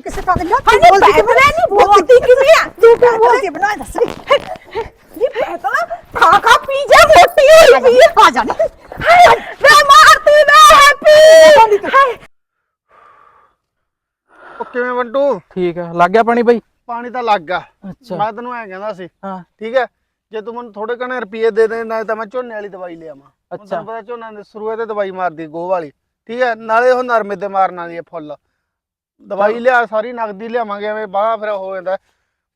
ਕਿਸੇ ਪਾਗਲ ਨਾ ਹਾਂ ਜੀ ਬੈਠਣਾ ਨਹੀਂ ਬੋਲਦੀ ਕਿਵੇਂ ਆ ਤੂੰ ਕਿਉਂ ਬੋਲਦੀ ਬਣਾ ਦੱਸ ਜੀ ਬੈਠਣਾ ਖਾ ਖਾ ਪੀ ਜਾ ਮੋਟੀ ਹੋਈ ਪਈ ਆ ਆ ਜਾ ਨੀ। ਹਾਏ ਮੈਂ ਮਾਰਤੀ ਨਾ ਹੈਪੀ ਹਾਏ ਉਹ ਕਿਵੇਂ ਬੰਟੂ ਠੀਕ ਹੈ ਲੱਗ ਗਿਆ ਪਾਣੀ ਬਾਈ? ਪਾਣੀ ਤਾਂ ਲੱਗ ਗਿਆ। ਅੱਛਾ। ਮੈਂ ਤੈਨੂੰ ਐ ਕਹਿੰਦਾ ਸੀ ਹਾਂ। ਠੀਕ ਹੈ? ਜੇ ਤੂੰ ਮੈਨੂੰ ਥੋੜੇ ਘਣੇ ਰੁਪਏ ਦੇ ਦੇ ਨਾ ਤਾਂ ਮੈਂ ਝੋਨੇ ਵਾਲੀ ਦਵਾਈ ਲਿਆਵਾਂ ਅੱਛਾ। ਪਤਾ ਝੋਨਾ ਦੇ ਸ਼ੁਰੂਏ ਤੇ ਦਵਾਈ ਮਾਰਦੀ ਗੋਹ ਵਾਲੀ ਠੀਕ ਹੈ? ਨਾਲੇ ਉਹ ਨਰਮੇ ਤੇ ਮਾਰਨ ਵਾਲੀ ਹੈ ਫੁੱਲ। ਦਵਾਈ ਲਿਆ ਸਾਰੀ ਨਗਦੀ ਲਿਆਵਾਂਗੇ ਐਵੇਂ ਬਾਹਰ ਫਿਰ ਹੋ ਜਾਂਦਾ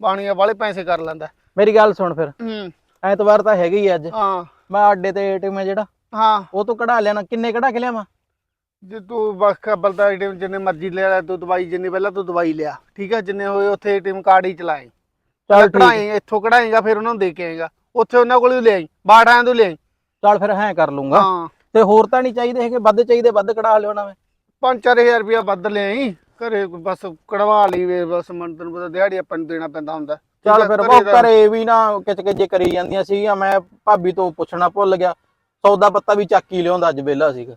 ਬਾਣੀਆਂ ਵਾਲੇ ਪੈਸੇ ਕਰ ਲੈਂਦਾ। ਮੇਰੀ ਗੱਲ ਸੁਣ ਫਿਰ। ਹੂੰ। ਐਤਵਾਰ ਤਾਂ ਹੈਗੀ ਹੀ ਅੱਜ। ਹਾਂ। ਮੈਂ ਅੱਡੇ ਤੇ ਏਟੀਐਮ ਹੈ ਜਿਹੜਾ ਹਾਂ। ਉਹ ਤੋਂ ਕਢਾ ਲੈਣਾ ਕਿੰਨੇ ਕਢਾ ਕੇ ਲਿਆਵਾਂ? ਜੇ ਤੂੰ ਬਸ ਕਬਲ ਦਾ ਏਟੀਐਮ ਜਿੰਨੇ ਮਰਜ਼ੀ ਲੈ ਲੈ ਤੂੰ ਦਵਾਈ ਜਿੰਨੀ ਪਹਿਲਾਂ ਤੂੰ ਦਵਾਈ ਲਿਆ। ਠੀਕ ਹੈ ਜਿੰਨੇ ਹੋਏ ਉੱਥੇ ਏਟੀਐਮ ਕਾਰਡ ਹੀ ਚਲਾਏ। ਚੱਲ ਕਢਾਏ ਇੱਥੋਂ ਕਢਾਏਗਾ ਫਿਰ ਉਹਨਾਂ ਨੂੰ ਦੇ ਕੇ ਆਏਗਾ। ਉੱਥੇ ਉਹਨਾਂ ਕੋਲ ਹੀ ਲੈ ਆਈ ਤੋਂ ਲੈ ਆਈ। ਚੱਲ ਫਿਰ ਹੈਂ ਕਰ ਲੂੰਗਾ। ਹਾਂ। ਤੇ ਹੋਰ ਤਾਂ ਨਹੀਂ ਚਾਹੀਦੇ ਹੈਗੇ ਵੱਧ ਚਾਹੀਦੇ ਵੱਧ ਕਢਾ ਲਿਓ ਨਾ ਮੈਂ। 5-4000 ਰੁਪਇਆ ਵੱਧ ਲੈ ਆਈ। ਘਰੇ ਬਸ ਕਢਵਾ ਲਈ ਵੇ ਬਸ ਮਨ ਤੈਨੂੰ ਪਤਾ ਦਿਹਾੜੀ ਆਪਾਂ ਨੂੰ ਦੇਣਾ ਪੈਂਦਾ ਹੁੰਦਾ। ਚੱਲ ਫਿਰ ਉਹ ਘਰੇ ਵੀ ਨਾ ਕਿਚ ਕਿਚੇ ਕਰੀ ਜਾਂਦੀਆਂ ਸੀਗੀਆਂ ਮੈਂ ਭਾਬੀ ਤੋਂ ਪੁੱਛਣਾ ਭੁੱਲ ਗਿਆ। ਸੌਦਾ ਪੱਤਾ ਵੀ ਚੱਕ ਹੀ ਲਿਆਉਂਦਾ ਅੱਜ ਵਿਹਲਾ ਸੀਗਾ।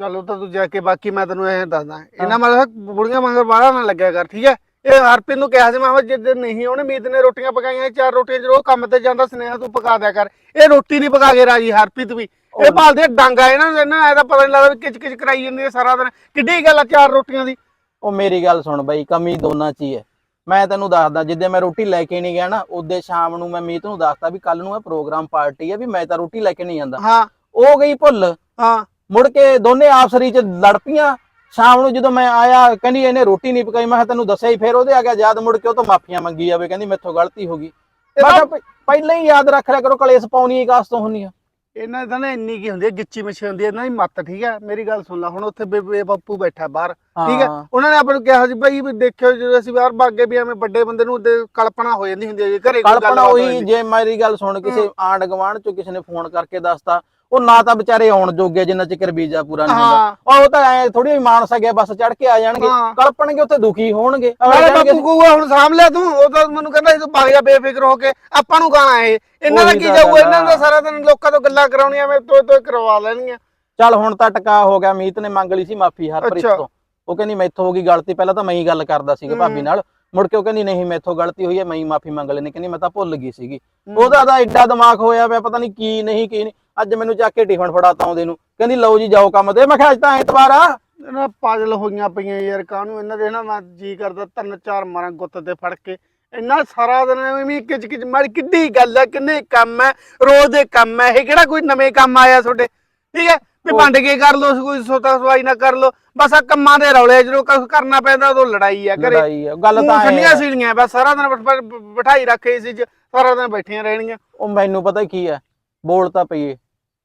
ਚੱਲ ਉਹ ਤਾਂ ਤੂੰ ਜਾ ਕੇ ਬਾਕੀ ਮੈਂ ਤੈਨੂੰ ਇਹ ਦੱਸਦਾ। ਇਹਨਾਂ ਮਤਲਬ ਬੁੜੀਆਂ ਮੰਗਰ ਬਾਹਲਾ ਨਾ ਲੱਗਿਆ ਕਰ ਠੀਕ ਹੈ ਇਹ ਹਰਪ੍ਰੀਤ ਨੂੰ ਕਿਹਾ ਸੀ ਮੈਂ ਜੇ ਨਹੀਂ ਉਹਨੇ ਮੀਤ ਨੇ ਰੋਟੀਆਂ ਪਕਾਈਆਂ ਚਾਰ ਰੋਟੀਆਂ ਜਦੋਂ ਕੰਮ ਤੇ ਜਾਂਦਾ ਸੁਨੇਹਾ ਤੂੰ ਪਕਾ ਦਿਆ ਕਰ। ਇਹ ਰੋਟੀ ਨਹੀਂ ਪਕਾ ਕੇ ਰਾਜੀ ਹਰਪ੍ਰੀਤ ਵੀ। ਇਹ ਭਾਲਦੇ ਡਾਂਗਾ ਇਹਨਾਂ ਨੂੰ ਇਹਨਾਂ ਇਹਦਾ ਪਤਾ ਨਹੀਂ ਲੱਗਦਾ ਕਿਚ ਕਿਚ ਕਰਾਈ ਜਾਂਦੀ ਹੈ ਸਾਰਾ ਦਿਨ। ਕਿੱਡੀ ਗੱਲ ਆ ਚਾਰ ਰੋਟੀਆਂ ਦੀ। ਉਹ ਮੇਰੀ ਗੱਲ ਸੁਣ ਬਾਈ ਕਮੀ ਦੋਨਾਂ 'ਚ ਹੀ ਹੈ। ਮੈਂ ਤੈਨੂੰ ਦੱਸਦਾ ਜਿੱਦੇ ਮੈਂ ਰੋਟੀ ਲੈ ਕੇ ਨਹੀਂ ਗਿਆ ਨਾ ਉਹਦੇ ਸ਼ਾਮ ਨੂੰ ਮੈਂ ਮੀਤ ਨੂੰ ਦੱਸਤਾ ਵੀ ਕੱਲ ਨੂੰ ਇਹ ਪ੍ਰੋਗਰਾਮ ਪਾਰਟੀ ਹੈ ਵੀ ਮੈਂ ਤਾਂ ਰੋਟੀ ਲੈ ਕੇ ਨਹੀਂ ਜਾਂਦਾ। ਹਾਂ। ਉਹ ਗਈ ਭੁੱਲ। ਹਾਂ। ਮੁੜ ਕੇ ਦੋਨੇ ਆਪਸਰੀ ਚ ਲੜ ਪਈਆਂ। ਸ਼ਾਮ ਨੂੰ ਜਦੋਂ ਮੈਂ ਆਇਆ ਕਹਿੰਦੀ ਇਹਨੇ ਰੋਟੀ ਨਹੀਂ ਪਕਾਈ ਮੈਂ ਤੈਨੂੰ ਦੱਸਿਆ ਹੀ ਫਿਰ ਉਹਦੇ ਆ ਗਿਆ ਯਾਦ ਮੁੜ ਕੇ ਉਹ ਤੋਂ ਮਾਫੀਆਂ ਮੰਗੀ ਜਾਵੇ ਕਹਿੰਦੀ ਮੈਥੋਂ ਗਲਤੀ ਹੋ ਗਈ। ਮੈਂ ਕਿਹਾ ਪ- ਪਹਿਲਾਂ ਹੀ ਯਾਦ ਰੱਖ ਲਿਆ ਕਰੋ ਕਲੇਸ਼ ਪਾਉਣੀ ਕਾਸ ਤੋਂ ਹੁੰਨੀ ਆ। ਇਹਨਾਂ ਦੀ ਨਾ ਇੰਨੀ ਕੀ ਹੁੰਦੀ ਹੈ ਗਿੱਚੀ ਮੱਛੀ ਹੁੰਦੀ ਹੈ ਇਹਨਾਂ ਦੀ ਮੱਤ ਠੀਕ ਹੈ ਮੇਰੀ ਗੱਲ ਸੁਣ ਲੈ ਹੁਣ ਉੱਥੇ ਬੇਬੇ ਬੱਪੂ ਬੈਠਾ ਬਾਹਰ ਠੀਕ ਹੈ ਹਾਂ। ਉਹਨਾਂ ਨੇ ਆਪਾਂ ਨੂੰ ਕਿਹਾ ਸੀ ਭਾਈ ਵੀ ਦੇਖਿਓ ਜਦੋਂ ਅਸੀਂ ਬਾਹਰ ਭਾਗੇ ਵੀ ਐਵੇਂ ਵੱਡੇ ਬੰਦੇ ਨੂੰ ਕਲਪਨਾ ਹੋ ਜਾਂਦੀ ਹੁੰਦੀ ਹੈ ਜੇ ਘਰੇ ਕੋਈ ਕਲਪਨਾ ਗੱਲਬਾਤ ਹੋ ਉਹੀ ਜਾਂਦੀ। ਜੇ ਮੇਰੀ ਗੱਲ ਸੁਣ ਕਿਸੇ ਆਂਡ ਗਵਾਂਡ ਚੋਂ ਕਿਸੇ ਨੇ ਫੋਨ ਕਰਕੇ ਦੱਸਤਾ ਉਹ ਨਾ ਤਾਂ ਵਿਚਾਰੇ ਆਉਣ ਜੋਗੇ ਜਿੰਨਾ ਚਿਰ ਵੀਜ਼ਾ ਪੂਰਾ ਨਹੀਂ ਹੁੰਦਾ। ਉਹ ਤਾਂ ਐ ਥੋੜੀ ਜਿਹੀ ਮਾਨ ਸਕਿਆ ਬਸ ਚੜ ਕੇ ਆ ਜਾਣਗੇ। ਕਲਪਣਗੇ ਉੱਥੇ ਦੁਖੀ ਹੋਣਗੇ। ਅਗਲੇ ਨਾਲੇ ਕਹਿਣਗੇ, ਬਾਪੂ ਕਹੂਗਾ ਹੁਣ ਸਾਂਭ ਲਿਆ ਤੂੰ। ਉਹ ਤਾਂ ਮੈਨੂੰ ਕਹਿੰਦਾ ਸੀ ਤੂੰ ਭਾਗ ਜਾ ਬੇਫਿਕਰ ਹੋ ਕੇ। ਆਪਾਂ ਨੂੰ ਗਾਣਾ ਇਹ। ਇਹਨਾਂ ਦਾ ਕੀ ਜਾਊਗਾ? ਇਹਨਾਂ ਦਾ। ਸਾਰਾ ਦਿਨ ਲੋਕਾਂ ਤੋਂ ਗੱਲਾਂ ਕਰਾਉਣੀਆਂ ਮੈਂ ਤੋਏ ਤੋਏ ਕਰਵਾ ਲੈਣੀਆਂ। ਚੱਲ ਹੁਣ ਤਾਂ ਟਕਾ ਹੋ ਗਿਆ ਮੀਤ ਨੇ ਮੰਗ ਲਈ ਸੀ ਮਾਫੀ ਹਰਪ੍ਰੀਤ। ਤੋਂ। ਉਹ ਕਹਿੰਦੀ ਮੈਥੋਂ ਹੋ ਗਈ ਗਲਤੀ ਪਹਿਲਾਂ ਤਾਂ ਮੈਂ ਹੀ ਗੱਲ ਕਰਦਾ ਸੀਗਾ ਹੂੰ। ਭਾਬੀ ਨਾਲ। ਮੁੜ ਕੇ ਉਹ ਕਹਿੰਦੀ ਨਹੀਂ ਮੈਥੋਂ ਗਲਤੀ ਹੋਈ ਹੈ ਮੈਂ ਹੀ ਮਾਫੀ ਮੰਗ ਲੈਣੀ ਕਹਿੰਦੀ ਮੈਂ ਤਾਂ ਭੁੱਲ ਗਈ ਸੀਗੀ। ਉਹਦਾ ਤਾਂ ਐਡਾ ਦਿਮਾਗ ਹੋਇਆ ਪਿਆ ਪਤਾ ਨਹੀਂ ਕੀ ਨਹੀਂ ਕੀ ਨਹੀਂ। ਅੱਜ ਮੈਨੂੰ ਚੱਕ ਕੇ ਟਿਫਨ ਫੜਾਤਾ ਆਉਂਦੇ ਨੂੰ। ਕਹਿੰਦੀ ਲਓ ਜੀ ਜਾਓ ਕੰਮ ਤੇ। ਮੈਂ ਕਿਹਾ ਅੱਜ ਤਾਂ ਐਤਵਾਰ ਆ। ਇਹਨਾਂ ਪਾਜਲ ਹੋਈਆਂ ਪਈਆਂ ਯਾਰ ਕਾਹਨੂੰ ਇਹਨਾਂ ਦੇ ਨਾ ਮੈਂ ਜੀ ਕਰਦਾ ਤਿੰਨ ਚਾਰ ਮਾਰਾਂ ਗੁੱਤ ਤੇ ਫੜ ਕੇ। ਇੰਨਾ ਸਾਰਾ ਦਿਨ ਐਵੇਂ ਕਿਚ ਕਿਚ ਮਾਰੀ ਕਿੱਡੀ ਗੱਲ ਹੈ ਕਿੰਨੇ ਕੰਮ ਹੈ ਰੋਜ਼ ਦੇ ਕੰਮ ਹੈ ਇਹ ਕਿਹੜਾ ਕੋਈ ਨਵੇਂ ਕੰਮ ਆਇਆ ਤੁਹਾਡੇ? ਠੀਕ ਹੈ? ਵੀ ਵੰਡ ਕੇ ਕਰ ਲੋ ਕੋਈ ਸੋਤਾ ਸਵਾਈ ਨਾ ਕਰ ਲੋ ਬਸ ਆ ਕੰਮਾਂ ਦੇ ਰੌਲੇ ਜਦੋਂ ਕੁਛ ਕਰਨਾ ਪੈਂਦਾ ਉਦੋਂ ਲੜਾਈ ਆ ਘਰੇ। ਲੜਾਈ ਆ ਗੱਲ ਤਾਂ ਠੰਡੀਆਂ ਆ। ਸੀੜੀਆਂ ਬਸ ਸਾਰਾ ਦਿਨ ਬਿਠ- ਬਿਠ- ਬਿਠਾਈ ਰੱਖੇ ਸੀ ਸਾਰਾ ਦਿਨ ਬੈਠੀਆਂ ਰਹਿਣਗੀਆਂ ਉਹ ਮੈਨੂੰ ਪਤਾ ਕੀ ਹੈ ਬੋਲ ਤਾਂ ਪਈਏ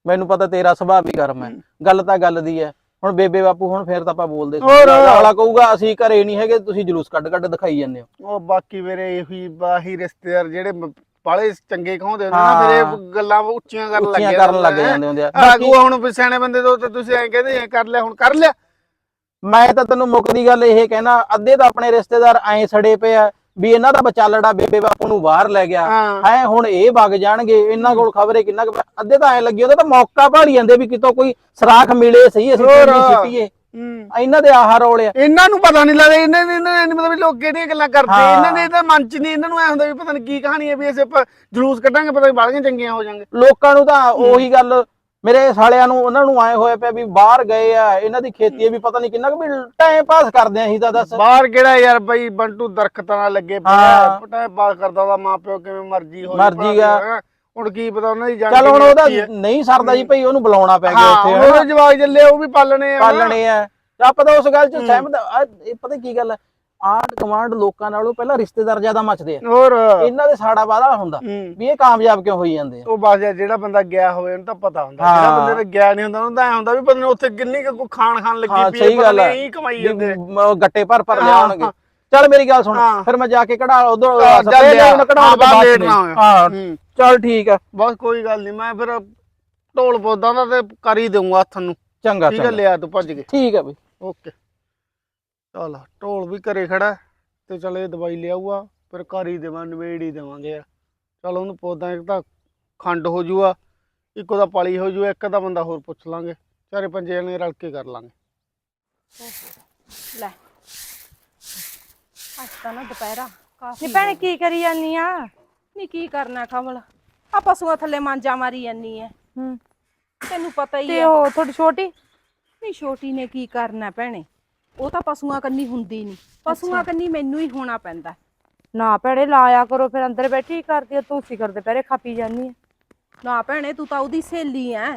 ਮੈਨੂੰ ਪਤਾ ਤੇਰਾ ਸੁਭਾਅ ਵੀ ਗਰਮ ਹੈ। ਗੱਲ ਤਾਂ ਗੱਲ ਦੀ ਹੈ ਹੁਣ ਬੇਬੇ ਬਾਪੂ ਹੁਣ ਫੇਰ ਤਾਂ ਆਪਾਂ ਬੋਲਦੇ। ਅਗਲਾ ਕਹੂਗਾ ਅਸੀਂ ਘਰੇ ਨਹੀਂ ਹੈਗੇ ਤੁਸੀਂ ਜਲੂਸ ਕੱਢ ਕੱਢ ਦਿਖਾਈ ਜਾਂਦੇ ਹੋ। ਉਹ ਬਾਕੀ ਮੇਰੇ ਇਹੀ ਬਾਹੀ ਰਿਸ਼ਤੇਦਾਰ ਜਿਹੜੇ ਬਾਲੇ ਚੰਗੇ ਕਹਾਉਂਦੇ ਹੁੰਦੇ ਨਾ। ਫਿਰ ਇਹ ਗੱਲਾਂ ਉੱਚੀਆਂ ਕਰਨ ਲੱਗ ਜਾਂਦੇ ਕਰਨ ਲੱਗ। ਜਾਂਦੇ ਹੁੰਦੇ ਆ ਆਗੂ ਹੁਣ ਸਿਆਣੇ ਬੰਦੇ ਤੋਂ ਤਾਂ ਤੁਸੀਂ ਐਂ ਕਹਿੰਦੇ ਐਂ ਕਰ ਲਿਆ ਹੁਣ ਕਰ ਲਿਆ ਮੈਂ ਤਾਂ ਤੈਨੂੰ ਮੁੱਕਦੀ ਗੱਲ ਇਹ ਕਹਿਣਾ ਅੱਧੇ ਤਾਂ ਆਪਣੇ ਰਿਸ਼ਤੇਦਾਰ ਐਂ ਸੜੇ ਪਏ ਆ ਵੀ ਇਹਨਾਂ ਦਾ ਬਚਾਲੜਾ ਬੇਬੇ ਬਾਪੂ ਨੂੰ ਬਾਹਰ ਲੈ ਗਿਆ ਹਾਂ ਹੁਣ ਇਹ ਵਗ ਜਾਣਗੇ ਇਹਨਾਂ ਕੋਲ ਖਬਰੇ ਕਿੰਨਾ। ਅੱਧੇ ਤਾਂ ਐਂ ਲੱਗੀ ਉਹਦਾ ਤਾਂ ਮੌਕਾ ਭਾਲੀ ਜਾਂਦੇ ਵੀ ਕਿਤੋਂ ਕੋਈ ਸਰਾਖ ਮਿਲੇ ਸਹੀ ਅਸੀਂ ਸਿੱਟੀਏ ਹੂੰ। ਇਹਨਾਂ ਦੇ ਆਹ ਰੋਲ ਆ ਇਹਨਾਂ ਨੂੰ ਪਤਾ ਨਹੀਂ ਲੱਗਦਾ ਇਹਨਾਂ ਨੇ ਇਹਨਾਂ ਨੇ ਮਤਲਬ ਲੋਕ ਕਿਹੜੀਆਂ ਗੱਲਾਂ ਕਰਦੇ ਹਾਂ। ਇਹਨਾਂ ਦੇ ਤਾਂ ਮਨ ਚ ਨਹੀਂ ਇਹਨਾਂ ਨੂੰ ਐ ਹੁੰਦਾ ਵੀ ਪਤਾ ਨਹੀਂ ਕੀ ਕਹਾਣੀ ਹੈ ਵੀ ਅਸੀਂ ਆਪਾਂ ਜਲੂਸ ਕੱਢਾਂਗੇ ਪਤਾ ਨਹੀਂ ਬਾਲੀਆਂ ਚੰਗੀਆਂ ਹੋ ਜਾਣਗੇ ਲੋਕਾਂ ਨੂੰ ਤਾਂ ਉਹੀ ਗੱਲ ਮੇਰੇ ਸਾਲਿਆਂ ਨੂੰ ਉਹਨਾਂ ਨੂੰ ਆਏ ਹੋਏ ਪਿਆ ਵੀ ਬਾਹਰ ਗਏ ਆ ਇਹਨਾਂ ਦੀ ਖੇਤੀ ਵੀ ਪਤਾ ਨਹੀਂ ਕਿੰਨਾ ਕੁ ਵੀ ਟਾਈਮ ਪਾਸ ਕਰਦੇ ਆ ਅਸੀਂ ਤਾਂ ਦੱਸ ਬਾਹਰ ਕਿਹੜਾ ਯਾਰ ਬਈ ਬੰਟੂ ਦਰਖਤਾਂ ਨਾਲ ਲੱਗੇ ਪਿਆ ਹਾਂ। ਪਟਾ ਬਾਤ ਕਰਦਾ ਦਾ ਮਾਂ ਪਿਓ ਕਿਵੇਂ ਮਰਜ਼ੀ ਹੋ ਮਰਜ਼ੀ ਗਾ। ਹੁਣ ਕੀ ਪਤਾ ਉਹਨਾਂ ਦੀ ਜਾਣ ਚੱਲ ਹੁਣ ਉਹਦਾ ਹੈ। ਨਹੀਂ ਸਰਦਾ ਜੀ ਭਈ ਉਹਨੂੰ ਬੁਲਾਉਣਾ ਪੈ ਗਿਆ ਹਾਂ ਉੱਥੇ ਹੁਣ ਉਹਦੇ ਜਵਾਕ ਜੱਲੇ ਉਹ ਵੀ ਪਾਲਣੇ ਆ। ਪਾਲਣੇ ਆ ਆਪਾਂ ਤਾਂ ਉਸ ਗੱਲ 'ਚ ਹੂੰ। ਸਹਿਮਤ ਇਹ ਪਤਾ ਕੀ ਗੱਲ ਹੈ ਆਂਡ ਕਮਾਂਡ ਲੋਕਾਂ ਨਾਲੋਂ ਪਹਿਲਾਂ ਰਿਸ਼ਤੇਦਾਰ ਜ਼ਿਆਦਾ ਮੱਚਦੇ ਆ ਹੋਰ ਇਹਨਾਂ ਦੇ ਸਾੜਾ ਵਾਦਾ ਹੁੰਦਾ ਹੂੰ। ਵੀ ਇਹ ਕਾਮਯਾਬ ਕਿਉਂ ਹੋਈ ਜਾਂਦੇ ਆ ਉਹ ਬਸ ਜਿਹੜਾ ਬੰਦਾ ਗਿਆ ਹੋਵੇ ਉਹਨੂੰ ਤਾਂ ਪਤਾ ਹੁੰਦਾ ਹਾਂ। ਜਿਹੜਾ ਬੰਦੇ ਤੇ ਗਿਆ ਨਹੀਂ ਹੁੰਦਾ ਉਹਨੂੰ ਤਾਂ ਐ ਹੁੰਦਾ ਵੀ ਬੰਦੇ ਨੂੰ ਉੱਥੇ ਕਿੰਨੀ ਕੁ ਖਾਣ ਖਾਣ ਹਾਂ, ਲੱਗੀ ਪਈ ਪਤਾ ਨਹੀਂ ਹੈ। ਇਹੀ ਕਮਾਈ ਜਾਂਦੇ ਗੱਟੇ ਭਰ ਭਰ ਹਾਂ, ਲਿਆਉਣਗੇ ਹਾਂ। ਚੱਲ ਮੇਰੀ ਗੱਲ ਸੁਣ ਹਾਂ। ਫਿਰ ਮੈਂ ਜਾ ਕੇ ਕਢਾ ਉਧਰ ਹਾਂ, ਲਿਆ। ਲਿਆਉਣ ਕਢਾਉਣ ਹਾਂ, ਬਾਅਦ ਨਹੀਂ। ਹਾਂ ਹੂੰ। ਚੱਲ ਠੀਕ ਆ। ਬਸ ਕੋਈ ਗੱਲ ਨਹੀਂ ਮੈਂ ਫਿਰ ਢੋਲ ਪੌਦਾ ਦਾ ਤੇ ਕਰ ਹੀ ਦੇਵਾਂਗਾ ਹੱਥ ਨੂੰ। ਚੰਗਾ ਠੀਕ ਹੈ ਚੰਗਾ। ਲਿਆ ਤੂੰ ਭੱਜ ਕੇ। ਠੀਕ ਆ ਬਈ। ਓਕੇ। ਚਲ ਢੋਲ ਵੀ ਘਰੇ ਖੜਾ ਤੇ ਚਲ ਇਹ ਦਵਾਈ ਲਿਆਊਗਾ ਫਿਰ ਘਰ ਹੀ ਦੇਵਾਂ ਨਵੇੜ ਹੀ ਦੇਵਾਂਗੇ ਯਾਰ। ਚਲ ਉਹਨੂੰ ਪੌਦਾ ਇੱਕ ਤਾਂ ਖੰਡ ਹੋ ਜੂਗਾ ਇੱਕ ਉਹਦਾ ਪਾਲੀ ਹੋ ਜੂ ਇੱਕ ਦਾ ਬੰਦਾ ਹੋਰ ਪੁੱਛ ਲਾਂਗੇ। ਚਾਰੇ ਪੰਜੇ ਜਣੇ ਰਲ ਕੇ ਕਰ ਲਾਂਗੇ। ਲੈ। ਅੱਜ ਤਾਂ ਨਾ ਦੁਪਹਿਰਾ ਕਾਫੀ ਨੀ ਭੈਣੇ ਕੀ ਕਰੀ ਜਾਨੀ ਆ? ਨਹੀਂ ਕੀ ਕਰਨਾ ਕਮਲ? ਆ ਪਸ਼ੂਆਂ ਥੱਲੇ ਮਾਂਜਾ ਮਾਰੀ ਜਾਨੀ ਐ। ਹੂੰ। ਤੈਨੂੰ ਪਤਾ ਹੀ ਤੇ ਐ। ਉਹ ਥੋੜੀ ਛੋਟੀ? ਨਹੀਂ ਛੋਟੀ ਨੇ ਕੀ ਕਰਨਾ ਭੈਣੇ? ਉਹ ਤਾਂ ਪਸ਼ੂਆਂ ਕੰਨੀ ਹੁੰਦੀ ਨਹੀਂ ਪਸ਼ੂਆਂ ਕੰਨੀ ਮੈਨੂੰ ਹੀ ਹੋਣਾ ਪੈਂਦਾ। ਨਾ ਭੈਣੇ ਲਾਇਆ ਕਰੋ ਫਿਰ ਅੰਦਰ ਬੈਠੀ ਕਰਦੀ ਆ ਤੁਸੀਂ ਕਰਦੇ ਪਹਿਰੇ ਖਾਪੀ ਜਾਨੀ ਆ ਨਾ ਭੈਣੇ ਤੂੰ ਤਾਂ ਉਹਦੀ ਸਹੇਲੀ ਐ।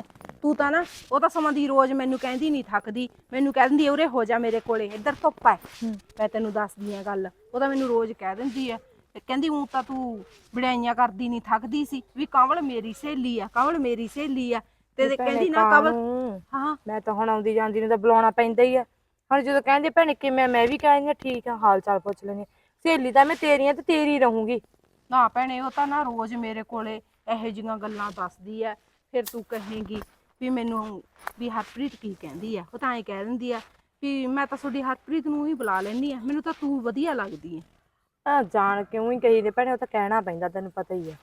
ਤੂੰ ਤਾਂ ਨਾ ਉਹ ਤਾਂ ਸਮਾਂ ਦੀ ਰੋਜ਼ ਮੈਨੂੰ ਕਹਿੰਦੀ ਨਹੀਂ ਥੱਕਦੀ। ਮੈਨੂੰ ਕਹਿ ਦਿੰਦੀ ਉਰੇ ਹੋ ਜਾ ਮੇਰੇ ਕੋਲੇ ਇੱਧਰ ਧੁੱਪ ਐ। ਮੈਂ ਤੈਨੂੰ ਦੱਸਦੀ ਆ ਗੱਲ। ਉਹ ਤਾਂ ਮੈਨੂੰ ਰੋਜ਼ ਕਹਿ ਦਿੰਦੀ ਐ। ਤੇ ਕਹਿੰਦੀ ਉਂ ਤਾਂ ਤੂੰ ਬੜਾਈਆਂ ਕਰਦੀ ਨਹੀਂ ਥੱਕਦੀ ਸੀ ਵੀ ਕਮਲ ਮੇਰੀ ਸਹੇਲੀ ਆ ਕਮਲ ਮੇਰੀ ਸਹੇਲੀ ਆ। ਤੇ ਭੈਣੇ ਕਹਿੰਦੀ ਨਾ ਕਮਲ ਕਾਹਨੂੰ? ਹਾਂ। ਮੈਂ ਤਾਂ ਹੁਣ ਆਉਂਦੀ ਜਾਂਦੀ ਨੂੰ ਤਾਂ ਬੁਲਾਉਣਾ ਪੈਂਦਾ ਹੀ ਆ। ਹੁਣ ਜਦੋਂ ਕਹਿੰਦੇ ਭੈਣੇ ਕਿਵੇਂ ਮੈਂ ਵੀ ਕਹਿੰਦੀ ਠੀਕ ਆ ਹਾਲ ਚਾਲ ਪੁੱਛ ਲੈਣੀ ਸਹੇਲੀ ਤਾਂ ਮੈਂ ਤੇਰੀ ਆ ਤੇ ਤੇਰੀ ਰਹੂੰਗੀ। ਨਾ ਭੈਣੇ ਉਹ ਤਾਂ ਨਾ ਰੋਜ਼ ਮੇਰੇ ਕੋਲੇ ਇਹੋ ਜਿਹੀਆਂ ਗੱਲਾਂ ਦੱਸਦੀ ਐ ਫਿਰ ਤੂੰ ਕਹੇਂਗੀ ਵੀ ਮੈਨੂੰ ਵੀ ਹਰਪ੍ਰੀਤ ਕੀ ਕਹਿੰਦੀ ਆ? ਉਹ ਤਾਂ ਐਂ ਕਹਿ ਦਿੰਦੀ ਆ ਵੀ ਮੈਂ ਤਾਂ ਤੁਹਾਡੀ ਹਰਪ੍ਰੀਤ ਨੂੰ ਹੀ ਬੁਲਾ ਲੈਂਦੀ ਆ। ਮੈਨੂੰ ਤਾਂ ਤੂੰ ਵਧੀਆ ਲੱਗਦੀ ਐ ਆ ਜਾਣ ਕਿਉਂ ਹੀ ਕਹੀ ਦੇ ਭੈਣੇ ਉਹ ਤਾਂ ਕਹਿਣਾ ਪੈਂਦਾ ਤੈਨੂੰ ਪਤਾ ਹੀ ਆ।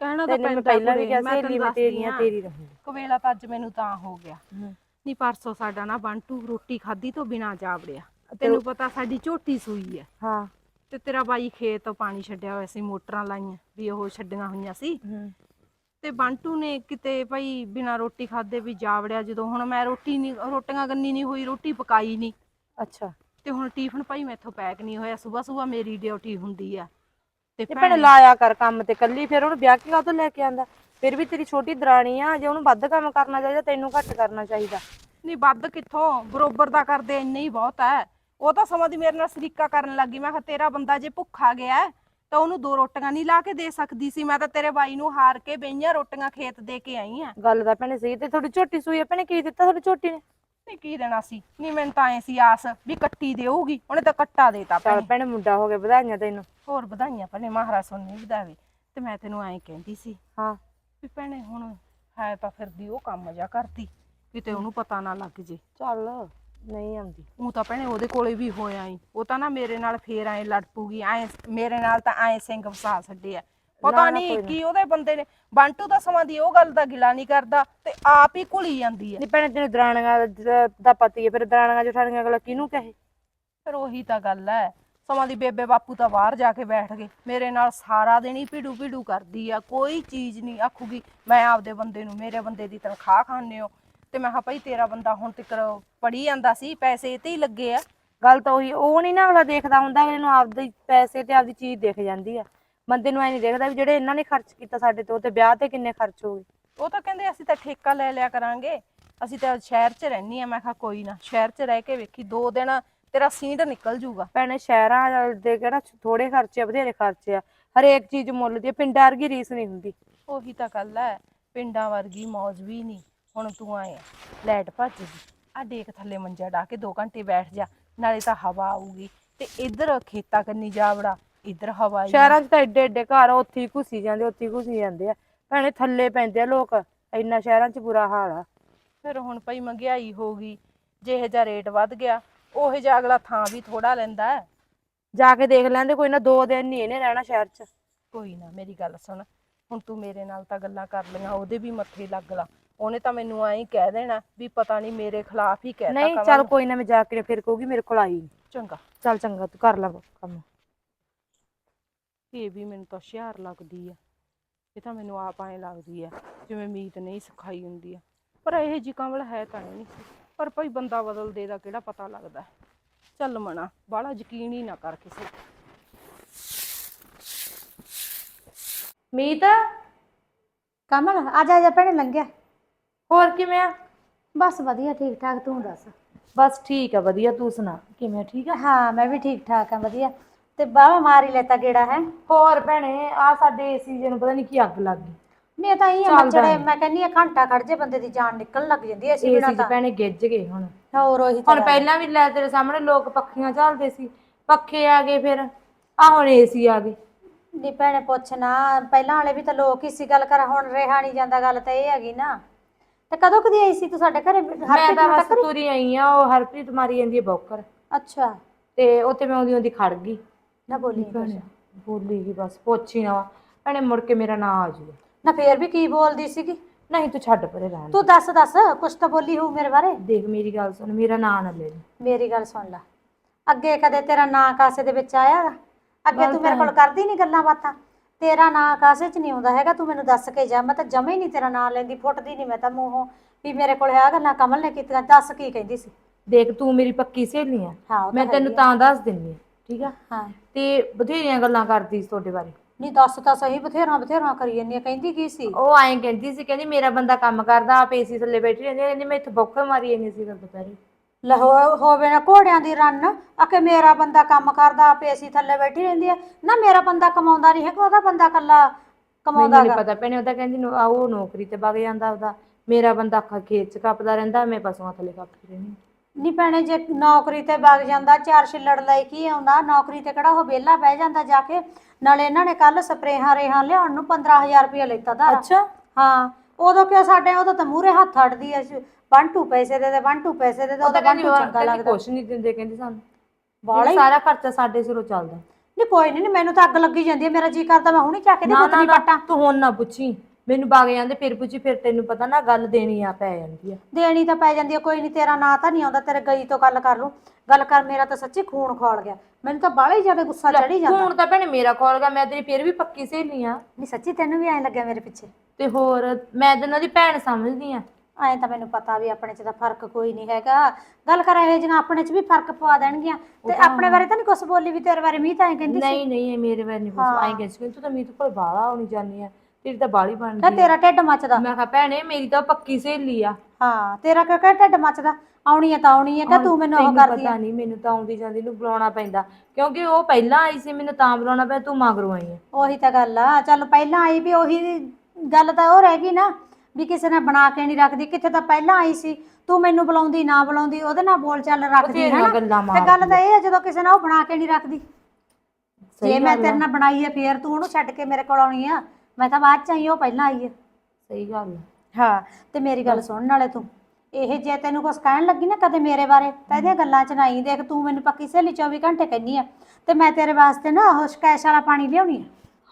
ਕਹਿਣਾ ਤਾਂ ਤੈਨੂੰ ਮੈਂ ਪੈਂਦਾ ਪਹਿਲਾਂ ਵੀ ਕਿਹਾ ਸਹੇਲੀ ਤੈਨੂੰ ਮੈਂ ਤੇਰੀ ਆ ਰਹੂੰਗੀ। ਕਵੇਲਾ ਤਾਂ ਅੱਜ ਮੈਨੂੰ ਤਾਂ ਹੋ ਗਿਆ। ਨਹੀਂ ਪਰਸੋਂ ਸਾਡਾ ਨਾ ਬੰਟੂ ਰੋਟੀ ਖਾਧੀ ਤੋਂ ਬਿਨਾ ਜਾਵੜਿਆ। ਤੈਨੂੰ ਪਤਾ ਸਾਡੀ ਝੋਟੀ ਸੂਈ ਐ। ਹਾਂ। ਤੇ ਤੇਰਾ ਬਾਈ ਖੇਤ ਤੋਂ ਪਾਣੀ ਛੱਡਿਆ ਹੋਇਆ ਸੀ ਮੋਟਰਾਂ ਲਾਈਆਂ ਵੀ ਉਹ ਛੱਡੀਆਂ ਹੋਈਆਂ ਸੀ। ਤੇ ਬੰਟੂ ਨੇ ਕਿਤੇ ਭਾਈ ਬਿਨਾ ਰੋਟੀ ਖਾਦੇ ਵੀ ਜਾਵੜਿਆ ਜਦੋਂ ਹੁਣ ਮੈਂ ਰੋਟੀ ਨਹੀਂ ਰੋਟੀਆਂ ਗੰਨੀ ਨਹੀਂ ਹੋਈ ਰੋਟੀ ਪਕਾਈ ਨਹੀਂ ਅੱਛਾ। ਤੇ ਹੁਣ ਟਿਫਨ ਭਾਈ ਮੈਥੋਂ ਪੈਕ ਨਹੀਂ ਹੋਇਆ ਸਵੇਰ ਸਵੇਰ ਮੇਰੀ ਡਿਊਟੀ ਹੁੰਦੀ ਆ। ਤੇ ਭੈਣੇ ਲਾਇਆ ਕਰ ਕੰਮ ਤੇ ਕੱਲੀ ਫਿਰ ਉਹਨੂੰ ਵਿਆਹ ਕੇ ਕਾਹਤੋਂ ਲੈ ਕੇ ਆਂਦਾ? ਫਿਰ ਵੀ ਤੇਰੀ ਛੋਟੀ ਦਰਾਣੀ ਆ ਜੇ ਉਹਨੂੰ ਵੱਧ ਕੰਮ ਕਰਨਾ ਚਾਹੀਦਾ ਤੈਨੂੰ ਘੱਟ ਕਰਨਾ ਚਾਹੀਦਾ। ਨਹੀਂ ਵੱਧ ਕਿੱਥੋਂ? ਬਰੋਬਰ ਦਾ ਕਰਦੇ ਇੰਨੇ ਹੀ ਬਹੁਤ ਹੈ ਉਹ ਤਾਂ ਸਮਾਂ ਦੀ ਮੇਰੇ ਨਾਲ ਸਰੀਕਾ ਕਰਨ ਲੱਗੀ ਮੈਂ ਕਿਹਾ ਤੇਰਾ ਬੰਦਾ ਜੇ ਭੁੱਖਾ ਗਿਆ ਤਾਂ ਉਹਨੂੰ ਦੋ ਰੋਟੀਆਂ ਨਹੀਂ ਲਾ ਕੇ ਦੇ ਸਕਦੀ ਸੀ। ਮੈਂ ਤਾਂ ਤੇਰੇ ਬਾਈ ਨੂੰ ਹਾਰ ਕੇ ਬਈਆਂ ਰੋਟੀਆਂ ਖੇਤ ਦੇ ਕੇ ਆਈ ਆ। ਗੱਲ ਤਾਂ ਭੈਣੇ ਸਹੀ ਤੇ ਥੋੜੀ ਝੋਟੀ ਸੂਈ ਆ। ਭੈਣੇ ਕੀ ਦਿੱਤਾ ਥੋੜੀ ਝੋਟੀ ਨੇ? ਨਹੀਂ ਕੀ ਦੇਣਾ ਸੀ? ਨਹੀਂ ਮੈਨੂੰ ਤਾਂ ਐ ਸੀ ਆਸ ਵੀ ਕੱਟੀ ਦੇਊਗੀ ਉਹਨੇ ਤਾਂ ਕੱਟਾ ਦੇਤਾ ਚੱਲ ਭੈਣੇ। ਭੈਣੇ ਮੁੰਡਾ ਹੋ ਗਿਆ ਵਧਾਈਆਂ ਤੈਨੂੰ। ਹੋਰ ਵਧਾਈਆਂ ਭੈਣੇ ਮਹਾਰਾਜ ਸੋਨੇ ਵਧਾਵੇ। ਤੇ ਮੈਂ ਤੈਨੂੰ ਐਂ ਕਹਿੰਦੀ ਸੀ ਹਾਂ। ਵੀ ਭੈਣੇ ਹੁਣ ਹੈ ਤਾਂ ਫਿਰਦੀ ਉਹ ਕੰਮ ਜਾ ਕਰਦੀ ਕਿਤੇ ਉਹਨੂੰ ਪਤਾ ਨਾ ਲੱਗ ਜੇ। ਚੱਲ ਨਹੀਂ ਆਉਂਦੀ। ਉਹ ਤਾਂ ਭੈਣੇ ਉਹਦੇ ਕੋਲੇ ਵੀ ਹੋਇਆ ਈ। ਉਹ ਤਾਂ ਨਾ ਮੇਰੇ ਨਾਲ ਫੇਰ ਐ ਲੜ ਪੂਗੀ ਐ ਮੇਰੇ ਨਾਲ ਤਾਂ ਐ ਸਿੰਘ ਵਸਾ ਛੱਡੇ ਆ ਪਤਾ ਨਹੀਂ ਕੀ ਉਹਦੇ ਬੰਦੇ ਨੇ ਬੰਟੂ ਦਾ ਸਮਾਂ ਦੀ ਉਹ ਗੱਲ ਦਾ ਗਿਲਾ ਨਹੀਂ ਕਰਦਾ ਤੇ ਆਪ ਹੀ ਘੁਲੀ ਜਾਂਦੀ ਐ ਨਹੀਂ ਭੈਣੇ ਤੈਨੂੰ ਦਰਾਣੀਆਂ ਦਾ- ਦਾ ਪਤੀ ਹੈ ਫਿਰ ਦਰਾਣੀਆਂ ਜਠਾਣੀਆਂ ਅਗਲਾ ਕਿਹਨੂੰ ਕਹੇ? ਫਿਰ ਉਹੀ ਤਾਂ ਗੱਲ ਐ ਸਮਾਂ ਦੀ ਬੇਬੇ ਬਾਪੂ ਤਾਂ ਬਾਹਰ ਜਾ ਕੇ ਬੈਠ ਗਏ। ਮੇਰੇ ਨਾਲ ਸਾਰਾ ਦਿਨ ਹੀ ਭਿੜੂ ਭਿੜੂ ਕਰਦੀ ਆ ਕੋਈ ਚੀਜ਼ ਨਹੀਂ ਆਖੂਗੀ। ਮੈਂ ਆਪਦੇ ਬੰਦੇ ਨੂੰ ਮੇਰੇ ਬੰਦੇ ਦੀ ਤਨਖਾਹ ਖਾਣੇ ਹੋ। ਤੇ ਮੈਂ ਕਿਹਾ ਭਾਈ ਤੇਰਾ ਬੰਦਾ ਹੁਣ ਤੱਕ ਪੜੀ ਜਾਂਦਾ ਸੀ ਪੈਸੇ ਤੇ ਹੀ ਲੱਗੇ ਆ। ਗੱਲ ਤਾਂ ਉਹੀ ਉਹ ਨਹੀਂ ਨਾ ਅਗਲਾ ਦੇਖਦਾ ਹੁੰਦਾ ਅਗਲੇ ਨੂੰ ਆਪਦੇ ਪੈਸੇ ਤੇ ਆਪਦੀ ਚੀਜ਼ ਦਿਖ ਜਾਂਦੀ ਆ। ਬੰਦੇ ਨੂੰ ਐ ਨਹੀਂ ਦੇਖਦਾ ਵੀ ਜਿਹੜੇ ਇਹਨਾਂ ਨੇ ਖਰਚ ਕੀਤਾ ਸਾਡੇ ਤੋਂ ਤੇ ਵਿਆਹ ਤੇ ਕਿੰਨੇ ਖਰਚ ਹੋ ਗਏ। ਉਹ ਤਾਂ ਕਹਿੰਦੇ ਅਸੀਂ ਤਾਂ ਠੇਕਾ ਲੈ ਲਿਆ ਕਰਾਂਗੇ। ਅਸੀਂ ਤਾਂ ਸ਼ਹਿਰ 'ਚ ਰਹਿੰਦੀ ਆ ਮੈਂ ਕਿਹਾ ਕੋਈ ਨਾ ਸ਼ਹਿਰ 'ਚ ਰਹਿ ਕੇ ਵੇਖੀ ਦੋ ਦਿਨ ਤੇਰਾ ਸੀਂਡ ਨਿਕਲ ਜੂਗਾ। ਭੈਣੇ ਸ਼ਹਿਰਾਂ ਦੇ ਕਿਹੜਾ ਥੋੜੇ ਖਰਚੇ ਆ ਬਥੇਰੇ ਖਰਚੇ ਆ। ਹਰੇਕ ਚੀਜ਼ ਮੁੱਲ ਦੀ ਆ, ਪਿੰਡਾਂ ਵਰਗੀ ਰੀਸ ਨਹੀਂ ਹੁੰਦੀ। ਉਹੀ ਤਾਂ ਗੱਲ ਹੈ ਪਿੰਡਾਂ ਵਰਗੀ ਮੌਜ ਵੀ ਨਹੀਂ। ਹੁਣ ਤੂੰ ਆਏ ਲਾਈਟ ਭੱਜ ਗਈ। ਆ ਡੇਕ ਥੱਲੇ ਮੰਜਾ ਢਾ ਕੇ 2 ਘੰਟੇ ਬੈਠ ਜਾ ਨਾਲੇ ਤਾਂ ਹਵਾ ਆਊਗੀ। ਤੇ ਇੱਧਰ ਖੇਤਾਂ ਕੰਨੀ ਜਾ ਵੜਾ। ਇੱਧਰ ਹਵਾ ਸ਼ਹਿਰਾਂ 'ਚ ਤਾਂ ਏਡੇ ਏਡੇ ਘਰ ਆ, ਉੱਥੇ ਹੀ ਘੁੱਸੀ ਜਾਂਦੇ ਉੱਥੇ ਹੀ ਘੁੱਸੀ ਜਾਂਦੇ ਆ। ਭੈਣੇ ਥੱਲੇ ਪੈਂਦੇ ਆ ਲੋਕ ਇੰਨਾ ਸ਼ਹਿਰਾਂ 'ਚ ਬੁਰਾ ਹਾਲ ਆ। ਫਿਰ ਹੁਣ ਭਈ ਮਹਿੰਗਾਈ ਹੋ ਗਈ ਜਿਹੇ ਜਿਹਾ ਰੇਟ ਵੱਧ ਗਿਆ ਉਹੇ ਜਿਹਾ ਅਗਲਾ ਥਾਂ ਵੀ ਥੋੜਾ ਲੈਂਦਾ ਹੈ। ਜਾ ਕੇ ਦੇਖ ਲੈਂਦੇ ਕੋਈ ਨਾ ਦੋ ਦਿਨ ਨਹੀਂ ਇਹਨੇ ਰਹਿਣਾ ਸ਼ਹਿਰ 'ਚ। ਕੋਈ ਨਾ ਮੇਰੀ ਗੱਲ ਸੁਣ ਹੁਣ ਤੂੰ ਮੇਰੇ ਨਾਲ ਤਾਂ ਗੱਲਾਂ ਕਰ ਲਈਆਂ ਉਹਦੇ ਵੀ ਮੱਥੇ ਲੱਗ ਲਾ। ਉਹਨੇ ਤਾਂ ਮੈਨੂੰ ਐਂ ਹੀ ਕਹਿ ਦੇਣਾ ਵੀ ਪਤਾ ਨਹੀਂ ਮੇਰੇ ਖਿਲਾਫ ਹੀ ਕਹਿਤਾ ਨਹੀਂ ਚੱਲ ਕੋਈ ਨਾ ਮੈਂ ਜਾ ਕੇ ਫਿਰ ਕਹੂਗੀ ਮੇਰੇ ਕੋਲ ਆਈ ਨੀ। ਚੰਗਾ। ਚੱਲ ਚੰਗਾ ਤੂੰ ਕਰ ਲੈ ਕੰਮ। ਇਹ ਵੀ ਮੈਨੂੰ ਤਾਂ ਹੁਸ਼ਿਆਰ ਲੱਗਦੀ ਆ। ਇਹ ਤਾਂ ਮੈਨੂੰ ਆਪ ਐਂ ਲੱਗਦੀ ਆ ਜਿਵੇਂ ਮੀਤ ਨਹੀਂ ਸਿਖਾਈ ਹੁੰਦੀ ਆ। ਪਰ ਇਹ ਜੀ ਕੰਵਲ ਹੈ ਤਾਂ ਨਹੀਂ। ਪਰ ਭਾਈ ਬੰਦਾ ਬਦਲਦੇ ਦਾ ਕਿਹੜਾ ਪਤਾ ਲੱਗਦਾ ਚੱਲ ਮਣਾ ਬਾਹਲਾ ਯਕੀਨ ਹੀ ਨਾ ਕਰ ਕਿਸੇ ਤੇ। ਮੀਤ? ਕਮਲ ਆ ਜਾ ਆ ਜਾ ਭੈਣੇ ਲੰਘਿਆ। ਹੋਰ ਕਿਵੇਂ ਆ? ਬਸ ਵਧੀਆ ਠੀਕ ਠਾਕ ਤੂੰ ਦੱਸ? ਬਸ ਠੀਕ ਆ ਵਧੀਆ ਤੂੰ ਸੁਣਾ ਕਿਵੇਂ ਠੀਕ ਆ? ਹਾਂ ਮੈਂ ਵੀ ਠੀਕ ਠਾਕ ਆ ਵਧੀਆ। ਤੇ ਬਾਵਾ ਮਾਰ ਹੀ ਲੈਤਾ ਗੇੜਾ ਹੈ? ਹੋਰ ਭੈਣੇ ਆ ਸਾਡੇ ਏਸੀ ਜੀ ਨੂੰ ਪਤਾ ਨਹੀਂ ਕੀ ਅੱਗ ਲੱਗ ਗਈ। ਮੈਂ ਤਾਂ ਇਹ ਚੱਲਦਾ ਮੱਚੜੇ। ਮੈਂ ਕਹਿੰਨੀ ਆ ਘੰਟਾ ਖੜ ਜੇ ਬੰਦੇ ਦੀ ਜਾਨ ਨਿਕਲਣ ਲੱਗ ਜਾਂਦੀ ਐ ਅਸੀਂ ਏਸੀ ਬਿਨਾਂ ਚ ਤਾਂ। ਭੈਣੇ ਗਿੱਜ ਗਏ ਹੁਣ। ਹੋਰ ਉਹੀ ਹੁਣ ਤਾਂ। ਪਹਿਲਾਂ ਵੀ ਲੈ ਤੇਰੇ ਸਾਹਮਣੇ ਲੋਕ ਪੱਖੀਆਂ ਝਾਲਦੇ ਸੀ ਪੱਖੇ ਆ ਗਏ ਫਿਰ ਆ ਹੁਣ ਏਸੀ ਆ ਗਏ ਨੀ ਭੈਣੇ ਪੁੱਛ ਨਾ ਪਹਿਲਾਂ ਵਾਲੇ ਵੀ ਤਾਂ ਲੋਕ ਇਸੀ ਗੱਲ ਕਰ ਹੁਣ ਰਿਹਾ ਨਹੀਂ ਜਾਂਦਾ ਗੱਲ ਤਾਂ ਇਹ ਹੈਗੀ ਨਾ। ਤੇ ਕਦੋਂ ਕਦੀ ਆਈ ਸੀ ਤੂੰ ਸਾਡੇ ਘਰੇ ਮੈਂ ਹਰਪ੍ਰੀਤ ਤਾਂ ਨੂੰ ਬਸ ਟੱਕਰੀ ਤੁਰੀ ਆਈ ਆ ਉਹ ਹਰਪ੍ਰੀਤ ਮਾਰੀ ਜਾਂਦੀ ਹੈ ਬੌਕਰ। ਅੱਛਾ। ਤੇ ਉੱਥੇ ਮੈਂ ਆਉਂਦੀ ਆਉਂਦੀ ਖੜ ਗਈ। ਨਾ ਬੋਲੀ ਕੁਛ। ਬੋਲੀ ਹੀ ਬਸ ਪੁੱਛ ਹੀ ਨਾ ਭੈਣੇ ਮੁੜ ਕੇ ਮੇਰਾ ਨਾਂ ਆ ਜੂਗਾ। ਨਾ ਫੇਰ ਵੀ ਕੀ ਬੋਲਦੀ ਸੀਗੀ? ਨਹੀਂ ਤੂੰ ਛੱਡ ਪਰੇ ਰਹਿਣ। ਤੂੰ ਦੱਸ ਦੱਸ ਕੁਛ ਤਾਂ ਬੋਲੀ ਹੋਊ ਮੇਰੇ ਬਾਰੇ? ਦੇਖ ਮੇਰੀ ਗੱਲ ਸੁਣ ਮੇਰਾ ਨਾਂ ਨਾ ਲੈ। ਲਈ। ਮੇਰੀ ਗੱਲ ਸੁਣ ਲੈ। ਅੱਗੇ ਕਦੇ ਤੇਰਾ ਨਾਂ ਕਾਸੇ ਦੇ ਵਿੱਚ ਆਇਆ ਗਾ? ਅੱਗੇ ਤੂੰ ਮੇਰੇ ਕੋਲ ਕਰਦੀ ਨਹੀਂ ਗੱਲਾਂ ਬਾਤਾਂ? ਤੇਰਾ ਨਾਂ ਕਾਸੇ 'ਚ ਨਹੀਂ ਆਉਂਦਾ ਹੈਗਾ? ਤੂੰ ਮੈਨੂੰ ਦੱਸ ਕੇ ਜਾ। ਮੈਂ ਤਾਂ ਜਮੇ ਨਹੀਂ ਤੇਰਾ ਨਾਂ ਲੈਂਦੀ ਫੁੱਟਦੀ ਨਹੀਂ ਮੈਂ ਤਾਂ ਮੂੰਹੋਂ। ਵੀ ਮੇਰੇ ਕੋਲ ਆ ਗੱਲਾਂ ਕਮਲ ਨੇ ਕੀਤੀਆਂ ਦੱਸ ਕੀ ਕਹਿੰਦੀ ਸੀ? ਦੇਖ ਤੂੰ ਮੇਰੀ ਪੱਕੀ ਸਹੇਲੀ ਆ। ਹਾਂ ਉਹ ਮੈਂ ਤੈਨੂੰ ਹੈਗੀ ਆ। ਤਾਂ ਦੱਸ ਦਿੰਨੀ ਆ। ਠੀਕ ਆ? ਹਾਂ ਤੇ ਬਥੇਰੀਆਂ ਗੱਲਾਂ ਕਰਦੀ ਸੀ ਤੁਹਾਡੇ ਬਾਰੇ। ਨਹੀਂ ਦੱਸ ਤਾਂ ਸਹੀ ਬਥੇਰਾ ਬਥੇਰਾ ਕਰੀ ਜਾਂਦੀ ਆ। ਕਹਿੰਦੀ ਕੀ ਸੀ? ਉਹ ਐਂ ਕਹਿੰਦੀ ਸੀ ਕਹਿੰਦੀ ਮੇਰਾ ਬੰਦਾ ਕੰਮ ਕਰਦਾ ਆਪ ਏਸੀ ਥੱਲੇ ਬੈਠੀ ਰਹਿੰਦੀ ਆ, ਕਹਿੰਦੀ ਮੈਂ ਇੱਥੇ ਬੌਕਰ ਮਾਰੀ ਜਾਂਦੀ ਸੀ ਫਿਰ ਦੁਪਹਿਰੇ। ਲੈ ਹੋ- ਹੋਵੇ ਨਾ ਘੋੜਿਆਂ ਦੀ ਰੰਨ ਆਕੇ ਮੇਰਾ ਬੰਦਾ ਕੰਮ ਕਰਦਾ ਆਪੇ ਏਸੀ ਥੱਲੇ ਬੈਠੀ ਰਹਿੰਦੀ ਆ। ਨਾ ਮੇਰਾ ਬੰਦਾ ਕਮਾਉਂਦਾ ਨਹੀਂ ਹੈਗਾ ਉਹਦਾ ਬੰਦਾ ਕੱਲਾ ਕਮਾਉਂਦਾ ਮੈਨੂੰ। ਪਤਾ ਭੈਣੇ ਉਹਦਾ ਕਹਿੰਦੀ ਨੌ- ਆ ਉਹ ਨੌਕਰੀ ਤੇ ਵਗ ਜਾਂਦਾ ਉਹਦਾ। ਮੇਰਾ ਬੰਦਾ ਅੱਖਾਂ ਖੇਤ ਚ ਕੱਪਦਾ ਰਹਿੰਦਾ ਮੈਂ ਪਸ਼ੂਆਂ ਥੱਲੇ ਕੱਪਦੀ ਰਹਿੰਦੀ। ਨਹੀਂ ਭੈਣੇ ਜੇ ਨੌਕਰੀ ਤੇ ਵਗ ਜਾਂਦਾ ਚਾਰ ਛਿੱਲੜ ਲੈ ਕੇ ਹੀ ਆਉਂਦਾ ਨੌਕਰੀ ਤੇ ਕਿਹੜਾ ਉਹ ਵਿਹਲਾ ਬਹਿ ਜਾਂਦਾ ਜਾ ਕੇ। ਨਾਲੇ ਇਹਨਾਂ ਨੇ ਕੱਲ ਸਪਰੇਹਾਂ ਰੇਹਾਂ ਲਿਆਉਣ ਨੂੰ 15000 ਰੁਪਏ ਲੈਤਾ ਦਾ ਅੱਛਾ। ਹਾਂ ਉਦੋਂ ਕਿਉਂ ਸਾਡੇ ਉਦੋਂ ਤਾਂ ਮੂਰੇ ਹੱਥ ਅੜਦੀ ਐ ਬੰਟੂ ਪੈਸੇ ਦੇ ਦੇ ਬੰਟੂ ਪੈਸੇ ਦੇ ਦੇ ਉਹ ਤਾਂ ਕਹਿੰਦੀ ਬੰਟੂ ਚੰਗਾ ਲੱਗਦਾ। ਕੁਛ ਨਹੀਂ ਦਿੰਦੇ ਕਹਿੰਦੀ ਸਾਨੂੰ। ਬਾਹਲਾ ਹੀ- ਸਾਰਾ ਖਰਚਾ ਸਾਡੇ ਸਿਰੋਂ ਚੱਲਦਾ। ਨਹੀਂ ਕੋਈ ਨਹੀਂ ਮੈਨੂੰ ਤਾਂ ਅੱਗ ਲੱਗੀ ਜਾਂਦੀ ਹੈ ਮੇਰਾ ਜੀ ਕਰਦਾ ਮੈਂ ਹੁਣੀ ਚੱਕ ਕੇ ਦੀ ਨਾ ਨਾ, ਪੱਟਾਂ ਤੂੰ ਹੁਣ ਨਾ ਪੁੱਛੀ। ਮੈਨੂੰ ਵਗ ਜਾਂਦੇ ਫਿਰ ਪੁੱਛੀ ਫਿਰ ਤੈਨੂੰ ਪਤਾ ਨਾ ਗੱਲ ਦੇਣੀ ਆ ਪੈ ਜਾਂਦੀ ਆ। ਦੇਣੀ ਤਾਂ ਪੈ ਜਾਂਦੀ ਹੈ ਕੋਈ ਨਹੀਂ ਤੇਰਾ ਨਾਂ ਤਾਂ ਨਹੀਂ ਆਉਂਦਾ ਤੇਰੇ ਗਈ ਤੋਂ ਗੱਲ ਕਰ ਲੂੰ ਗੱਲ ਕਰ ਮੇਰਾ ਤਾਂ ਸੱਚੀ ਖੂਨ ਖੋਲ ਗਿਆ। ਮੈਨੂੰ ਤਾਂ ਬਾਹਲਾ ਹੀ ਜ਼ਿਆਦਾ ਗੁੱਸਾ ਚੜੀ ਜਾਂਦਾ। ਹੁਣ ਤਾਂ ਭੈਣੇ ਮੇਰਾ ਕਾਲ ਗਿਆ ਮੈਂ ਤੇਰੀ ਫਿਰ ਵੀ ਪੱਕੀ ਸਹੇਲੀ ਆ। ਨਹੀਂ ਸੱਚੀ ਤੈਨੂੰ ਵੀ ਐਂ ਲੱਗਿਆ ਮੇਰੇ ਪਿੱਛੇ? ਤੇ ਹੋਰ ਮੈਂ ਤੈਨੂੰ ਉਹਦੀ ਭੈਣ ਸਮਝਦੀ ਆ। ਐਂ ਤਾਂ ਮੈਨੂੰ ਪਤਾ ਵੀ ਆਪਣੇ 'ਚ ਤਾਂ ਫ਼ਰਕ ਕੋਈ ਨਹੀਂ ਹੈਗਾ। ਗੱਲ ਕਰ ਇਹ ਜਿਹੀਆਂ ਆਪਣੇ 'ਚ ਵੀ ਫ਼ਰਕ ਪਵਾ ਦੇਣਗੀਆਂ। ਤੇ ਆਪਣੇ ਬਾਰੇ ਤਾਂ ਨਹੀਂ ਕੁਝ ਬੋਲੀ ਵੀ ਤੇਰੇ ਬਾਰੇ ਮੀਂਹ ਤਾਂ ਐਂ ਕਹਿੰਦੀ ਸੀ। ਨਹੀਂ ਨਹੀਂ ਇਹ ਮੇਰੇ ਬਾਰੇ ਨਹੀਂ ਪੁੱਛ ਆਈ ਗੈਸ ਤੂੰ ਤਾਂ ਮੀਤ ਕੋਲ ਬਾਲਾ ਆਉਣੀ ਜਾਨੀ ਆ। ਤੇਰੀ ਤਾਂ ਬਾਲੀ ਬਣਦੀ ਆ। ਤੇਰਾ ਢਿੱਡ ਮੱਚਦਾ। ਮੈਂ ਕਿਹਾ ਭੈਣੇ ਮੇਰੀ ਤਾਂ ਪੱਕੀ ਸਹੇਲੀ ਆ। ਹਾਂ ਤੇਰਾ ਕਿਉਂ ਕਹਿ ਢਿੱਡ ਮੱਚਦਾ? ਆਉਣੀ ਹੈ ਤਾਂ ਆਉਣੀ ਹੈ ਕਿ ਤੂੰ ਮੈਨੂੰ ਉਹ ਤੈਨੂੰ ਕਰਦੀ ਪਤਾ ਨਹੀਂ ਮੈਨੂੰ ਤਾਂ ਆਉਂਦੀ ਜਾਂਦੀ ਨੂੰ ਬੁਲਾਉਣਾ ਪੈਂਦਾ। ਕਿਉਂਕਿ ਉਹ ਪਹਿਲਾਂ ਆਈ ਸੀ ਮੈਨੂੰ ਤਾਂ ਬੁਲਾਉਣਾ ਪਿਆ ਤੂੰ ਮਗਰੋਂ ਆਈ ਆ। ਉਹੀ ਤਾਂ ਗੱਲ ਆ। ਚੱਲ ਪਹਿਲਾਂ ਆਈ ਵੀ ਉਹੀ ਗੱਲ ਤਾਂ ਉਹ ਰਹਿ ਗਈ ਨਾ ਵੀ ਕਿਸੇ ਨੇ ਬਣਾ ਕੇ ਨਹੀਂ ਰੱਖਦੀ। ਕਿੱਥੇ ਤਾਂ ਪਹਿਲਾਂ ਆਈ ਸੀ ਤੂੰ ਮੈਨੂੰ ਬੁਲਾਉਂਦੀ ਨਾ ਬੁਲਾਉਂਦੀ ਉਹਦੇ ਨਾਲ ਬੋਲ ਚੱਲ ਰੱਖਦੀ ਹੈ ਗੱਲਾਂ ਤੇ ਗੱਲ ਤਾਂ ਇਹ ਹੈ ਜਦੋਂ ਕਿਸੇ ਨਾਲ ਉਹ ਬਣਾ ਕੇ ਨਹੀਂ ਰੱਖਦੀ। ਜੇ ਮੈਂ ਤੇਰੇ ਨਾਲ ਬਣਾਈ ਹੈ ਫੇਰ ਤੂੰ ਉਹਨੂੰ ਛੱਡ ਕੇ ਮੇਰੇ ਕੋਲ ਆਉਣੀ ਆ। ਮੈਂ ਤਾਂ ਬਾਅਦ ਚ ਆਈ ਉਹ ਪਹਿਲਾਂ ਆਈ ਹੈ। ਸਹੀ ਗੱਲ ਹਾਂ ਤੇ ਮੇਰੀ ਗੱਲ ਸੁਣਨ ਵਾਲੇ ਤੂੰ। ਇਹ ਜੇ ਤੈਨੂੰ ਕੁਛ ਕਹਿਣ ਲੱਗੀ ਨਾ ਕਦੇ ਮੇਰੇ ਬਾਰੇ ਤਾਂ ਇਹਦੀਆਂ ਗੱਲਾਂ ਚ ਨਾ ਆਈ। ਦੇਖ ਤੂੰ ਮੈਨੂੰ ਪੱਕੀ ਸਹੇਲੀ 24 ਘੰਟੇ ਕਹਿੰਦੀ ਆ ਤੇ ਮੈਂ ਤੇਰੇ ਵਾਸਤੇ ਨਾ ਉਹ ਸਕੈਸ਼ ਵਾਲਾ ਪਾਣੀ ਲਿਆਉਣੀ ਆ।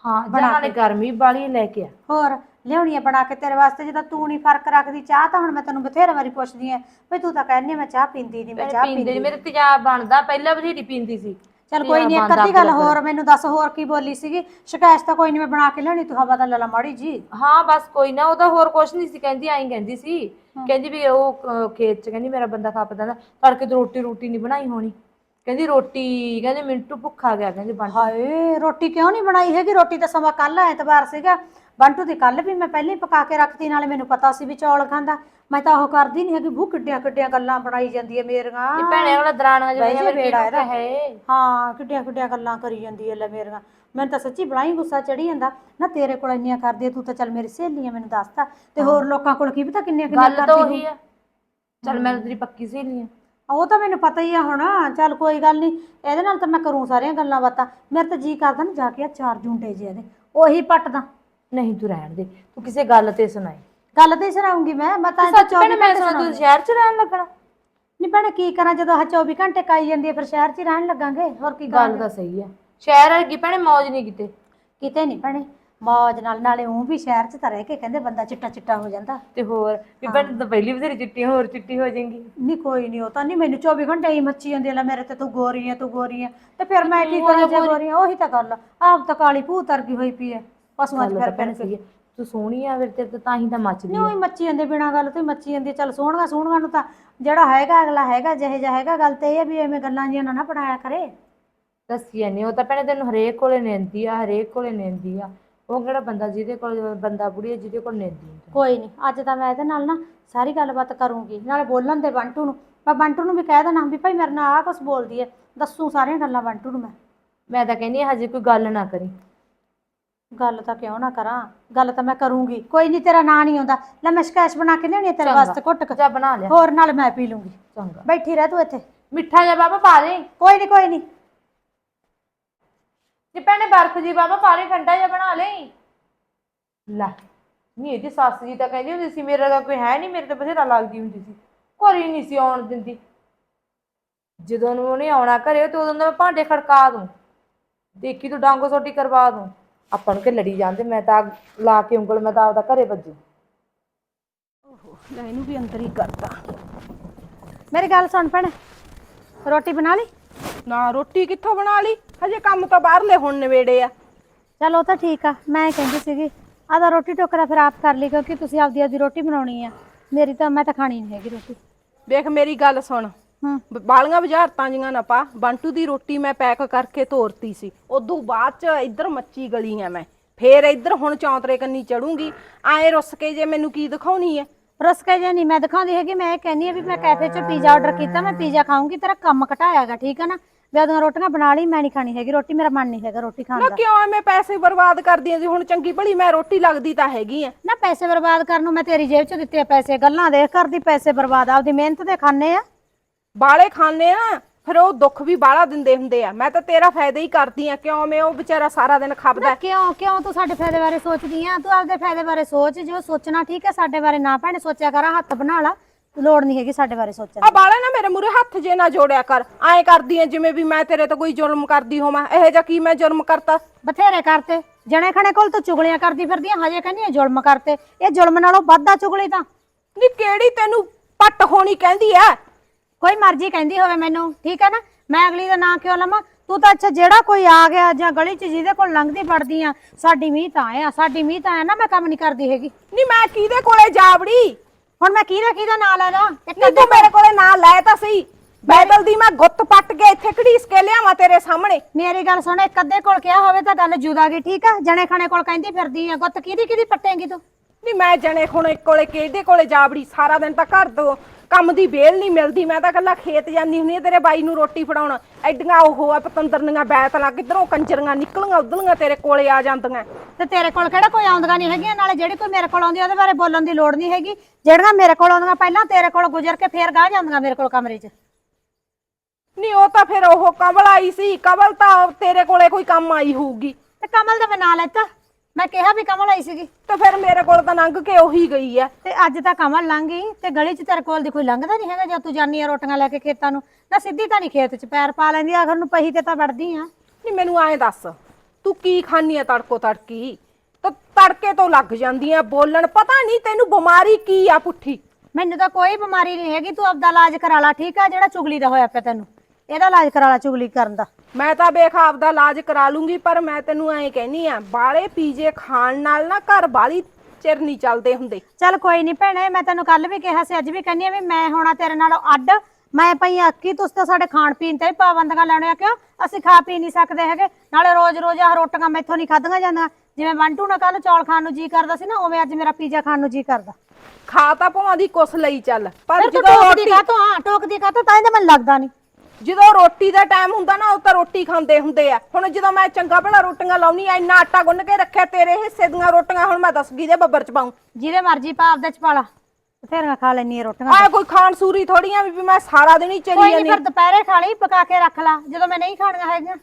ਹਾਂ ਜਾਂ ਨਾਲੇ ਗਰਮੀ ਵਾਲੀ ਲੈ ਕੇ ਆ। ਹੋਰ ਲਿਆਉਣੀ ਆ ਬਣਾ ਕੇ ਤੇਰੇ ਵਾਸਤੇ ਜਦੋਂ ਤੂੰ ਨਹੀਂ ਫ਼ਰਕ ਰੱਖਦੀ ਚਾਹ ਤਾਂ ਹੁਣ ਮੈਂ ਤੈਨੂੰ ਬਥੇਰੇ ਵਾਰੀ ਪੁੱਛਦੀ ਆ ਵੀ ਤੂੰ ਤਾਂ ਕਹਿੰਦੀ ਆ ਮੈਂ ਚਾਹ ਪੀਂਦੀ ਨਹੀਂ ਮੈਂ ਚਾਹ ਪੀਂਦੇ ਪੀਂਦੀ ਨੀ, ਮੇਰੇ ਤੇਜ਼ਾਬ ਬਣਦਾ ਪਹਿਲਾਂ ਬਥੇਰੀ ਪੀਂਦੀ ਸੀ। ਚਲ ਕੋਈ ਨਹੀਂ ਇੱਕ ਅੱਧੀ ਗੱਲ ਹੋਰ ਮੈਨੂੰ ਦੱਸ ਹੋਰ ਕੀ ਬੋਲੀ ਸੀਗੀ? ਸ਼ਿਕਾਇਤ ਤਾਂ ਕੋਈ ਨਹੀਂ ਮੈਂ ਬਣਾ ਕੇ ਲਿਆਉਣੀ ਤੂੰ ਹਵਾ ਤਾਂ ਲੈ ਲਾ ਮਾੜੀ ਜੀ ਹਾਂ ਬਸ ਕੋਈ ਨਾ ਉਹਦਾ ਹੋਰ ਕੁਛ ਨਹੀਂ ਸੀ ਕਹਿੰਦੀ ਆਈ ਕਹਿੰਦੀ ਸੀ। ਕਹਿੰਦੀ ਵੀ ਉਹ ਅਹ, ਖੇਤ ਚ ਕਹਿੰਦੀ ਮੇਰਾ ਬੰਦਾ ਖੱਪਦਾ ਨਾ ਤੜਕੇ ਤੋਂ ਰੋਟੀ ਰੋਟੀ ਨਹੀਂ ਬਣਾਈ ਹੋਣੀ। ਕਹਿੰਦੀ ਰੋਟੀ ਕਹਿੰਦੀ ਮਿੰਟੂ ਭੁੱਖਾ ਗਿਆ ਕਹਿੰਦੀ ਬਣ ਹਾਏ ਰੋਟੀ ਕਿਉਂ ਨਹੀਂ ਬਣਾਈ ਹੈਗੀ? ਰੋਟੀ ਤਾਂ ਸਮਾਂ ਕੱਲ ਐਤਵਾਰ ਸੀਗਾ। ਬੰਟੂ ਦੀ ਕੱਲ ਵੀ ਮੈਂ ਪਹਿਲਾਂ ਹੀ ਪਕਾ ਕੇ ਰੱਖਤੀ ਨਾਲੇ ਮੈਨੂੰ ਪਤਾ ਸੀ ਵੀ ਚੌਲ ਖਾਂਦਾ। ਮੈਂ ਤਾਂ ਉਹ ਕਰਦੀ ਨਹੀਂ ਹੈਗੀ ਭੂ ਕਿੱਡੀਆਂ ਕਿੱਡੀਆਂ ਗੱਲਾਂ ਬਣਾਈ ਜਾਂਦੀ ਹੈ ਮੇਰੀਆਂ। ਇਹ ਭੈਣੇ ਵਾਲਾ ਦਰਾਣਾ ਜਾ ਜਿਹਾ ਬੇੜਾ ਇਹਦਾ। ਹੈ? ਹਾਂ ਕਿੱਡੀਆਂ ਕਿੱਡੀਆਂ ਗੱਲਾਂ ਕਰੀ ਜਾਂਦੀ ਹੈ ਲੈ ਮੇਰੀਆਂ। ਮੈਨੂੰ ਤਾਂ ਸੱਚੀ ਹੀ ਗੁੱਸਾ ਚੜੀ ਜਾਂਦਾ। ਨਾ ਤੇਰੇ ਕੋਲ ਇੰਨੀਆਂ ਕਰਦੀ ਹੈ, ਤੂੰ ਤਾਂ ਚੱਲ ਮੇਰੀ ਸਹੇਲੀ ਹੈ ਮੈਨੂੰ ਦੱਸਤਾ ਤੇ। ਹੋਰ ਲੋਕਾਂ ਕੋਲ ਕੀ ਪਤਾ ਕਿੰਨੀਆਂ ਕਿੰਨੀਆਂ ਗੱਲ ਤਾਂ ਕਰਦੀ ਉਹੀ ਆ। ਚਲ ਮੈਂ ਤੇਰੀ ਪੱਕੀ ਸਹੇਲੀ ਆ। ਉਹ ਤਾਂ ਮੈਨੂੰ ਪਤਾ ਹੀ ਆ ਹੁਣ। ਚੱਲ ਕੋਈ ਗੱਲ ਨਹੀਂ ਇਹਦੇ ਨਾਲ ਤਾਂ ਮੈਂ ਕਰੂੰ ਸਾਰੀਆਂ ਗੱਲਾਂ ਬਾਤਾਂ। ਮੇਰੇ ਤਾਂ ਜੀ ਕਰਦਾ ਨਾ ਜਾ ਕੇ ਆ ਚਾਰ ਜੁੰਡੇ ਜਿਹੇ ਇਹਦੇ। ਉਹੀ ਪੱਟਦਾ। ਨਹੀਂ ਤੂੰ ਰਹਿਣ ਦੇ ਤੂੰ ਕਿਸੇ ਗੱਲ ਤੇ ਸੁਣਾਈ। ਗੱਲ ਤੇ ਸੁਣਾਉਂਗੀ ਮੈਂ ਮੈਂ ਤਾਂ ਸੱਚ ਭੈਣੇ ਮੈਂ ਸੁਣਾ ਤੂੰ ਸ਼ਹਿਰ ਚ ਰਹਿਣ ਲੱਗਣਾ। ਨਹੀਂ ਭੈਣੇ ਕੀ ਕਰਾਂ ਜਦੋਂ ਆਹ 24 ਘੰਟੇ ਕਾਈ ਜਾਂਦੀ ਹੈ ਫਿਰ ਸ਼ਹਿਰ 'ਚ ਹੀ ਰਹਿਣ ਲੱਗਾਂਗੇ ਹੋਰ ਕੀ ਗੱਲ ਤਾਂ ਸਹੀ ਆ ਸ਼ਹਿਰ ਵਰਗੀ ਭੈਣੇ ਮੌਜ ਨਹੀਂ ਕਿਤੇ। ਕਿਤੇ ਨਹੀਂ ਭੈਣੇ ਮੌਜ ਨਾਲ ਨਾਲੇ ਉਹ ਵੀ ਸ਼ਹਿਰ 'ਚ ਤਾਂ ਰਹਿ ਕੇ ਕਹਿੰਦੇ ਬੰਦਾ ਚਿੱਟਾ ਚਿੱਟਾ ਹੋ ਜਾਂਦਾ। ਤੇ ਹੋਰ ਵੀ ਭੈਣੇ ਤਾਂ ਪਹਿਲੀ ਬਥੇਰੀ ਚਿੱਟੀ ਹੋਰ ਚਿੱਟੀ ਹੋ ਜਾਏਗੀ। ਨਹੀਂ ਕੋਈ ਨਹੀਂ ਉਹ ਤਾਂ ਨਹੀਂ ਮੈਨੂੰ 24 ਘੰਟੇ ਹੀ ਮੱਚੀ ਜਾਂਦੀ ਲੈ ਮੇਰੇ ਤੇ ਤੂੰ ਗੋਰੀ ਹੈ ਤੂੰ ਗੋਰੀ ਹੈ ਤੇ ਫਿਰ ਮੈਂ ਕੀ ਕਰਾਂ ਜੇ ਗੋਰੀ ਹਾਂ ਉਹੀ ਤਾਂ ਗੱਲ ਆ। ਆਪ ਤਾਂ ਕਾਲੀ ਭੂਤ ਵਰਗੀ ਹੋਈ ਪਈ ਹੈ। ਪਸ਼ੂਆਂ 'ਚ ਫਿਰ ਸਹੀ ਆ ਤੂੰ ਸੋਹਣੀ ਆ ਫਿਰ ਤੇ ਤੇ ਤਾਂ ਹੀ ਤਾਂ ਮੱਚਦੀ ਨਹੀਂ ਆ। ਉਹੀ ਮੱਚੀ ਜਾਂਦੇ ਬਿਨਾਂ ਗੱਲ ਤੋਂ ਹੀ ਮੱਚੀ ਜਾਂਦੀ। ਚੱਲ ਸੋਹਣਗਾ ਸੋਹਣਗਾ ਨੂੰ ਤਾਂ ਜਿਹੜਾ ਹੈਗਾ ਅਗਲਾ ਹੈਗਾ ਜਿਹੇ ਜਿਹਾ ਹੈਗਾ ਗੱਲ ਤੇ ਇਹ ਆ ਵੀ ਐਵੇਂ ਗੱਲਾਂ ਜੀਆਂ ਨਾ ਨਾ ਬਣਾਇਆ ਕਰੇ। ਦੱਸੀ ਨਹੀਂ ਉਹ ਤਾਂ ਭੈਣੇ ਤੈਨੂੰ ਹਰੇਕ ਕੋਲੇ ਨੇਂਦੀ ਆ ਹਰੇਕ ਕੋਲੇ ਨੇਂਦੀ ਆ। ਉਹ ਕਿਹੜਾ ਬੰਦਾ ਜਿਹਦੇ ਕੋਲ ਬੰਦਾ ਬੁੜੀ ਆ ਜਿਹਦੇ ਕੋਲ ਨੇਂਦੀ ਕੋਈ ਨਹੀਂ ਅੱਜ ਤਾਂ ਮੈਂ ਇਹਦੇ ਨਾਲ ਨਾ ਸਾਰੀ ਗੱਲਬਾਤ ਕਰੂੰਗੀ। ਨਾਲੇ ਬੋਲਣ ਦੇ ਬੰਟੂ ਨੂੰ ਮੈਂ ਬੰਟੂ ਨੂੰ ਵੀ ਕਹਿ ਦੇਣਾ ਵੀ ਭਾਈ ਮੇਰੇ ਨਾਲ ਆਹ ਕੁਛ ਬੋਲਦੀ ਹੈ ਦੱਸੂ ਸਾਰੀਆਂ ਗੱਲਾਂ ਬੰਟੂ ਨੂੰ ਮੈਂ। ਮੈਂ ਤਾਂ ਕਹਿੰਦੀ ਆ, ਹਜੇ ਕੋਈ ਗੱਲ ਨਾ ਕਰੀ। ਗੱਲ ਤਾਂ ਕਿਉਂ ਨਾ ਕਰਾਂ? ਗੱਲ ਤਾਂ ਮੈਂ ਕਰੂੰਗੀ। ਕੋਈ ਨਹੀਂ ਤੇਰਾ ਨਾਂ ਨਹੀਂ ਆਉਂਦਾ। ਲੈ ਮੈਂ ਸ਼ਿਕਾਇਤ ਬਣਾ ਕੇ ਲਿਆਉਣੀ ਆ ਤੇਰੇ ਚੰਗਾ। ਵਾਸਤੇ ਘੁੱਟ ਕੇ। ਜਾ ਬਣਾ ਲਿਆ। ਹੋਰ ਨਾਲ ਮੈਂ ਪੀ ਲੂੰਗੀ। ਚੰਗਾ। ਬੈਠੀ ਰਹਿ ਤੂੰ ਇੱਥੇ। ਮਿੱਠਾ ਜਿਹਾ ਬਾਬਾ ਪਾ ਦੇ। ਕੋਈ ਨਹੀਂ ਕੋਈ ਨਹੀਂ ਜੇ ਭੈਣੇ ਬਰਫ ਜੀ ਬਾਬਾ ਪਾ ਦੇ ਠੰਡਾ ਜਿਹਾ ਬਣਾ ਲੈ ਲੈ ਨਹੀਂ ਇਹਦੀ ਸੱਸ ਜੀ ਤਾਂ ਕਹਿੰਦੀ ਹੁੰਦੀ ਸੀ ਮੇਰਾ ਤਾਂ ਕੋਈ ਹੈ ਨਹੀਂ ਮੇਰੇ ਤਾਂ ਬਥੇਰਾ ਲੱਗਦੀ ਹੁੰਦੀ ਸੀ। ਘਰੇ ਨਹੀਂ ਸੀ ਆਉਣ ਦਿੰਦੀ। ਜਦੋਂ ਨੂੰ ਉਹਨੇ ਆਉਣਾ ਘਰੇ ਤੇ ਉਦੋਂ ਦਾ ਮੈਂ ਭਾਂਡੇ ਖੜਕਾ ਦੂੰ। ਦੇਖੀ ਤੂੰ ਡਾਂਗੋ ਸੋਟੀ ਕਰਵਾ ਦੂੰ। ਆਪਾਂ ਨੂੰ ਕਿ ਲੜੀ ਜਾਂਦੇ ਮੈਂ ਤਾਂ ਲਾ ਕੇ ਉਂਗਲ ਮੈਂ ਤਾਂ ਆਪਦਾ ਘਰੇ ਵੱਜੂ। ਲੈ ਇਹਨੂੰ ਵੀ ਅੰਦਰ ਹੀ ਕਰਤਾ। ਮੇਰੀ ਗੱਲ ਸੁਣ ਭੈਣੇ ਰੋਟੀ ਬਣਾ ਲਈ? ਨਾ ਰੋਟੀ ਕਿੱਥੋਂ ਬਣਾ ਲਈ? ਹਜੇ ਕੰਮ ਤਾਂ ਬਾਹਰਲੇ ਹੁਣ ਨਵੇੜੇ ਆ। ਚਲ ਉਹ ਤਾਂ ਠੀਕ ਆ ਮੈਂ ਕਹਿੰਦੀ ਸੀਗੀ ਆਦਾ ਰੋਟੀ ਟੋਕਰਾ ਫਿਰ ਆਪ ਕਰ ਲਈ ਕਿਉਂਕਿ ਤੁਸੀਂ ਆਪਦੀ ਆਪਦੀ ਰੋਟੀ ਬਣਾਉਣੀ ਆ। ਮੇਰੀ ਤਾਂ ਮੈਂ ਤਾਂ ਖਾਣੀ ਨਹੀਂ ਹੈਗੀ ਰੋਟੀ। ਦੇਖ ਮੇਰੀ ਗੱਲ ਸੁਣ ਹੂੰ। ਬਾਲੀਆਂ ਬੁਝਾਰਤਾਂ ਜੀਆਂ ਨਾ ਪਾ। ਬੰਟੂ ਦੀ ਰੋਟੀ ਮੈਂ ਪੈਕ ਕਰਕੇ ਤੋਰਤੀ ਸੀ। ਉਦੋਂ ਬਾਅਦ ਚ ਇੱਧਰ ਮੱਚੀ ਗਲੀ ਆ ਮੈਂ। ਫੇਰ ਇੱਧਰ ਹੁਣ ਚੌਂਤਰੇ ਕੰਨੀ ਚੜੂੰਗੀ। ਆਏ ਰੁੱਸ ਕੇ ਜੇ ਮੈਨੂੰ ਕੀ ਦਿਖਾਉਣੀ ਐ? ਰਸਕੇ ਜੇ ਨਹੀਂ ਮੈਂ ਦਿਖਾਉਂਦੀ ਹੈਗੀ ਮੈਂ ਇਹ ਕਹਿੰਦੀ ਆ ਵੀ ਮੈਂ ਕੈਫੇ 'ਚ ਪੀਜ਼ਾ ਆਰਡਰ ਕੀਤਾ ਮੈਂ ਪੀਜ਼ਾ ਖਾਊਂਗੀ ਤੇਰਾ ਕੰਮ ਘਟਾਇਆਗਾ ਠੀਕ ਹੈ ਨਾ? ਵੀ ਉਹਦੀਆਂ ਰੋਟੀਆਂ ਬਣਾ ਲਈ ਮੈਂ ਨਹੀਂ ਖਾਣੀ ਹੈਗੀ ਰੋਟੀ ਮੇਰਾ ਮਨ ਨਹੀਂ ਹੈਗਾ ਰੋਟੀ ਖਾਣ ਨਾ ਦਾ। ਕਿਉਂ ਐਵੇਂ ਪੈਸੇ ਬਰਬਾਦ ਕਰਦੀ ਆਂ ਜੀ ਹੁਣ ਚੰਗੀ ਭਲੀ ਮੈਂ ਰੋਟੀ ਲੱਗਦੀ ਤਾਂ ਹੈਗੀ ਆ ਨਾ ਪੈਸੇ ਬਰਬਾਦ ਕਰਨ ਨੂੰ ਮੈਂ ਤੇਰੀ ਜੇਬ 'ਚ ਦਿੱਤੇ ਆ ਪੈਸੇ ਗੱਲਾਂ ਦੇਖ ਕਰਦੀ ਪੈਸੇ ਬਰਬਾਦ ਆਪਦੀ ਮਿਹਨਤ ਦੇ ਖਾਣੇ ਆ। ਬਾਲੇ ਖਾਣੇ ਆ ਫਿਰ ਉਹ ਦੁੱਖ ਵੀ ਬਾਲਾ ਦਿੰਦੇ ਹੁੰਦੇ ਆ। ਮੈਂ ਤਾਂ ਤੇਰਾ ਫਾਇਦਾ ਹੀ ਕਰਦੀ ਆ ਕਿਉਂ ਮੈਂ ਉਹ ਵਿਚਾਰਾ ਸਾਰਾ ਦਿਨ ਖਪਦਾ ਨਾ ਕਿਉਂ ਕਿਉਂ ਤੂੰ ਸਾਡੇ ਫਾਇਦੇ ਬਾਰੇ ਸੋਚਦੀ ਆ? ਤੂੰ ਆਪਦੇ ਫਾਇਦੇ ਬਾਰੇ ਸੋਚ ਜੋ ਸੋਚਣਾ ਠੀਕ ਹੈ ਸਾਡੇ ਬਾਰੇ ਨਾ ਭੈਣੇ ਸੋਚਿਆ ਕਰ ਹੱਥ ਬਣਾ ਲਾ ਲੋੜ ਨਹੀਂ ਹੈਗੀ ਸਾਡੇ ਬਾਰੇ ਸੋਚਣ ਆ ਬਾਲੇ ਨਾ ਮੇਰੇ ਮੂਰੇ ਹੱਥ ਜੇ ਨਾ ਜੋੜਿਆ ਕਰ ਐਂ ਕਰਦੀ ਆ ਜਿਵੇਂ ਵੀ ਮੈਂ ਤੇਰੇ ਤੋਂ ਕੋਈ ਜ਼ੁਲਮ ਕਰਦੀ ਹੋਵਾਂ ਇਹੋ ਜਿਹਾ ਕੀ ਮੈਂ ਜ਼ੁਲਮ ਕਰਤਾ? ਬਥੇਰੇ ਕਰਤੇ ਜਣੇ ਖਣੇ ਕੋਲ ਤੂੰ ਚੁਗਲੀਆਂ ਕਰਦੀ ਫਿਰਦੀ ਆ ਹਜੇ ਕਹਿੰਦੀ ਆ ਜ਼ੁਲਮ ਕਰਤੇ ਇਹ ਜ਼ੁਲਮ ਨਾਲੋਂ ਵੱਧਾ ਚੁਗਲੀ ਤਾਂ। ਨੀ ਕਿਹੜੀ ਤੈਨੂੰ ਪੱਟ ਹੋਣੀ ਕਹਿੰਦੀ ਐ? ਕੋਈ ਮਰਜ਼ੀ ਕਹਿੰਦੀ ਹੋਵੇ ਮੈਨੂੰ ਠੀਕ ਹੈ ਨਾ? ਮੈਂ ਅਗਲੀ ਦਾ ਨਾਂ ਕਿਉਂ ਲਵਾਂ? ਤੂੰ ਤਾਂ ਅੱਛਾ ਜਿਹੜਾ ਕੋਈ ਆ ਗਿਆ ਜਾਂ ਗਲੀ 'ਚ ਜਿਹਦੇ ਕੋਲ ਲੰਘਦੀ ਪੜਦੀ ਆ ਸਾਡੀ ਮੀਂਹ ਤਾਂ ਆ ਸਾਡੀ ਮੀਂਹ ਤਾਂ ਆ ਨਾ ਮੈਂ ਕੰਮ ਨਹੀਂ ਕਰਦੀ ਹੈਗੀ। ਨੀ ਮੈਂ ਕਿਹਦੇ ਕੋਲੇ ਜਾਵੜੀ? ਹੁਣ ਮੈਂ ਕਿਹਦਾ ਕਿਹਦਾ ਨਾਂ ਲੈ ਲਾਂ? ਇੱਕ ਨੀ ਤੂੰ ਮੇਰੇ ਕੋਲੇ ਨਾ ਲੈ ਤਾਂ ਸਹੀ। ਬੈਦਲ ਦੀ ਮੈਂ ਗੁੱਤ ਪੱਟ ਕੇ ਇੱਥੇ ਘੜੀਸ ਕੇ ਲਿਆਵਾਂ ਤੇਰੇ ਸਾਹਮਣੇ। ਮੇਰੀ ਗੱਲ ਸੁਣ ਇੱਕ ਅੱਧੇ ਕੋਲ ਕਿਹਾ ਹੋਵੇ ਤਾਂ ਗੱਲ ਜੁਦਾ ਗਈ ਠੀਕ ਆ? ਜਣੇ ਖਾਣੇ ਕੋਲ ਕਹਿੰਦੀ ਫਿਰਦੀ ਆ ਗੁੱਤ ਕਿਹਦੀ ਕਿਹਦੀ ਪੱਟੇਂਗੀ ਤੂੰ? ਨੀ ਮੈਂ ਜਣੇ ਖੁਣੇ ਕੋਲੇ ਕਿਹਦੇ ਕੋਲੇ ਜਾਵੜੀ? ਸਾਰਾ ਦਿਨ ਤਾਂ ਘਰ ਤੋਂ ਕੰਮ ਦੀ ਵੇਲ ਨਹੀਂ ਮਿਲਦੀ ਮੈਂ ਤਾਂ ਕੱਲਾ ਖੇਤ ਜਾਂਦੀ ਹੁੰਦੀ ਆ ਤੇਰੇ ਬਾਈ ਨੂੰ ਰੋਟੀ ਫੜਾਉਣ। ਐਡੀਆਂ ਉਹ ਆ ਪਤੰਦਰਨੀਆਂ ਬੈਤਲਾਂ ਕਿੱਧਰੋਂ ਕੰਜਰੀਆਂ ਨਿਕਲੀਆਂ ਉਧਲੀਆਂ ਤੇਰੇ ਕੋਲੇ ਆ ਜਾਂਦੀਆਂ। ਤੇ ਤੇਰੇ ਕੋਲ ਕਿਹੜਾ ਕੋਈ ਆਉਂਦੀਆਂ ਨਹੀਂ ਹੈਗੀਆਂ? ਨਾਲੇ ਜਿਹੜੀ ਕੋਈ ਮੇਰੇ ਕੋਲ ਆਉਂਦੀ ਉਹਦੇ ਬਾਰੇ ਬੋਲਣ ਦੀ ਲੋੜ ਨਹੀਂ ਹੈਗੀ। ਜਿਹੜੀਆਂ ਮੇਰੇ ਕੋਲ ਆਉਂਦੀਆਂ ਪਹਿਲਾਂ ਤੇਰੇ ਕੋਲ ਗੁਜ਼ਰ ਕੇ ਫੇਰ ਗਾਹ ਜਾਂਦੀਆਂ ਮੇਰੇ ਕੋਲ ਕਮਰੇ 'ਚ। ਨਹੀਂ ਉਹ ਤਾਂ ਫਿਰ ਉਹ ਕਵਲ ਆਈ ਸੀ ਕਵਲ ਤਾਂ ਤੇਰੇ ਕੋਲੇ ਕੋਈ ਕੰਮ ਆਈ ਹੋਊਗੀ। ਤੇ ਕਮਲ ਦਾ ਮੈਂ ਨਾਂ ਲੈਤਾ। ਮੈਂ ਕਿਹਾ ਵੀ ਕਮਲ ਆਈ ਸੀਗੀ। ਤੇ ਫਿਰ ਮੇਰੇ ਕੋਲ ਤਾਂ ਲੰਘ ਕੇ ਉਹੀ ਗਈ ਐ ਤੇ ਅੱਜ ਤਾਂ ਕਮਲ ਲੰਘ ਗਈ ਤੇ ਗਲੀ 'ਚ ਤੇਰੇ ਕੋਲ ਦੀ ਕੋਈ ਲੰਘਦਾ ਨਹੀਂ ਹੈਗਾ ਜਦ ਤੂੰ ਜਾਨੀ ਆ ਰੋਟੀਆਂ ਲੈ ਕੇ ਖੇਤਾਂ ਨੂੰ? ਨਾ ਸਿੱਧੀ ਤਾਂ ਨਹੀਂ ਖੇਤ 'ਚ ਪੈਰ ਪਾ ਲੈਂਦੀ ਆਖਰ ਨੂੰ ਪਹੀ ਤੇ ਤਾਂ ਵੜਦੀ ਆ। ਨਹੀਂ ਮੈਨੂੰ ਐਂ ਦੱਸ ਤੂੰ ਕੀ ਖਾਨੀ ਐ ਤੜਕੋ ਤੜਕੀ? ਤਾਂ ਤੜਕੇ ਤੋਂ ਲੱਗ ਜਾਂਦੀ ਐ ਬੋਲਣ ਪਤਾ ਨਹੀਂ ਤੈਨੂੰ ਬਿਮਾਰੀ ਕੀ ਆ ਪੁੱਠੀ। ਮੈਨੂੰ ਤਾਂ ਕੋਈ ਬਿਮਾਰੀ ਨਹੀਂ ਹੈਗੀ ਤੂੰ ਆਪਦਾ ਇਲਾਜ ਕਰਾ ਲਾ ਠੀਕ ਆ? ਜਿਹੜਾ ਚੁਗਲੀ ਦਾ ਹੋਇਆ ਪਿਆ ਤੈਨੂੰ। ਇਹਦਾ ਇਲਾਜ ਕਰਾ ਲਾ ਚੁਗਲੀ ਕਰਨ ਦਾ। ਮੈਂ ਤਾਂ ਵੇਖ ਆਪਦਾ ਇਲਾਜ ਕਰਾ ਲੂੰਗੀ ਪਰ ਮੈਂ ਤੈਨੂੰ ਐਂ ਕਹਿਨੀ ਆ ਬਾਲੇ ਪੀਜੇ ਖਾਣ ਨਾਲ ਨਾ ਘਰ ਬਾਲੀ ਚਿਰ ਨਹੀਂ ਚੱਲਦੇ ਹੁੰਦੇ। ਚੱਲ ਕੋਈ ਨਹੀਂ ਭੈਣੇ ਮੈਂ ਤੈਨੂੰ ਕੱਲ ਵੀ ਕਿਹਾ ਸੀ ਅੱਜ ਵੀ ਕਹਿੰਨੀ ਆ ਵੀ ਮੈਂ ਹੋਣਾ ਤੇਰੇ ਨਾਲੋਂ ਅੱਡ ਮੈਂ ਪਈ ਅੱਕੀ ਤੁਸੀਂ ਤਾਂ ਸਾਡੇ ਖਾਣ ਪੀਣ ਤੇ ਵੀ ਪਾਬੰਦੀਆਂ ਲਾਉਣੇ ਆ ਕਿਉਂ? ਅਸੀਂ ਖਾ ਪੀ ਨਹੀਂ ਸਕਦੇ ਹੈਗੇ ਨਾਲੇ ਰੋਜ਼-ਰੋਜ਼ ਆਹ ਰੋਟੀਆਂ ਮੈਥੋਂ ਨਹੀਂ ਖਾਧੀਆਂ ਜਾਂਦੀਆਂ। ਜਿਵੇਂ ਬੰਟੂ ਨਾਲ ਕੱਲ ਚੌਲ ਖਾਣ ਨੂੰ ਜੀ ਕਰਦਾ ਸੀ ਨਾ ਉਵੇਂ ਅੱਜ ਮੇਰਾ ਪੀਜ਼ਾ ਖਾਣ ਨੂੰ ਜੀ ਕਰਦਾ। ਖਾ ਤਾਂ ਭਵਾਂ ਦੀ ਕੁਸ ਲਈ ਚੱਲ ਪਰ ਫਿਰ ਤੂੰ ਜਦੋਂ ਟੋਕਦੀ ਰੋਟੀ ਕਾ ਤੂੰ ਹਾਂ ਟੋਕਦੀ ਕਾ ਤਾਂ ਤਾਂ ਮੈਨੂੰ ਲੱਗਦਾ ਨਹੀਂ ਜਦੋਂ ਰੋਟੀ ਦਾ ਟਾਈਮ ਹੁੰਦਾ ਨਾ ਉਹ ਤਾਂ ਰੋਟੀ ਖਾਂਦੇ ਹੁੰਦੇ ਆ। ਹੁਣ ਜਦੋਂ ਮੈਂ ਚੰਗਾ ਭਲਾ ਰੋਟੀਆਂ ਲਾਉਣੀ ਆ ਇੰਨਾ ਆਟਾ ਗੁੰਨ ਕੇ ਰੱਖਿਆ ਤੇਰੇ ਹਿੱਸੇ ਦੀਆਂ ਰੋਟੀਆਂ ਹੁਣ ਮੈਂ ਦੱਸ ਗਈ ਦੇ ਬੱਬਰ ਚ ਪਾਉਂ? ਜਿਹਦੇ ਮਰਜ਼ੀ ਪਾ ਆਪਦੇ ਚ ਪਾ ਲਾ। ਬਥੇਰੀਆਂ ਖਾ ਲੈਣੀ ਆ ਰੋਟੀਆਂ ਆ ਕੋਈ ਖਾਣ ਸੂਰੀ ਥੋੜੀ ਆ ਵੀ ਮੈਂ ਸਾਰਾ ਦਿਨ ਹੀ ਚਲੀ ਕੋਈ ਨਹੀਂ ਜਾਂਦੀ ਫਿਰ ਦੁਪਹਿਰੇ ਖਾ ਲਈ ਪਕਾ ਕੇ ਰੱਖ ਲਾ ਜਦੋਂ ਮੈਂ ਨਹੀਂ ਖਾਣੀਆਂ ਹੈਗੀਆਂ।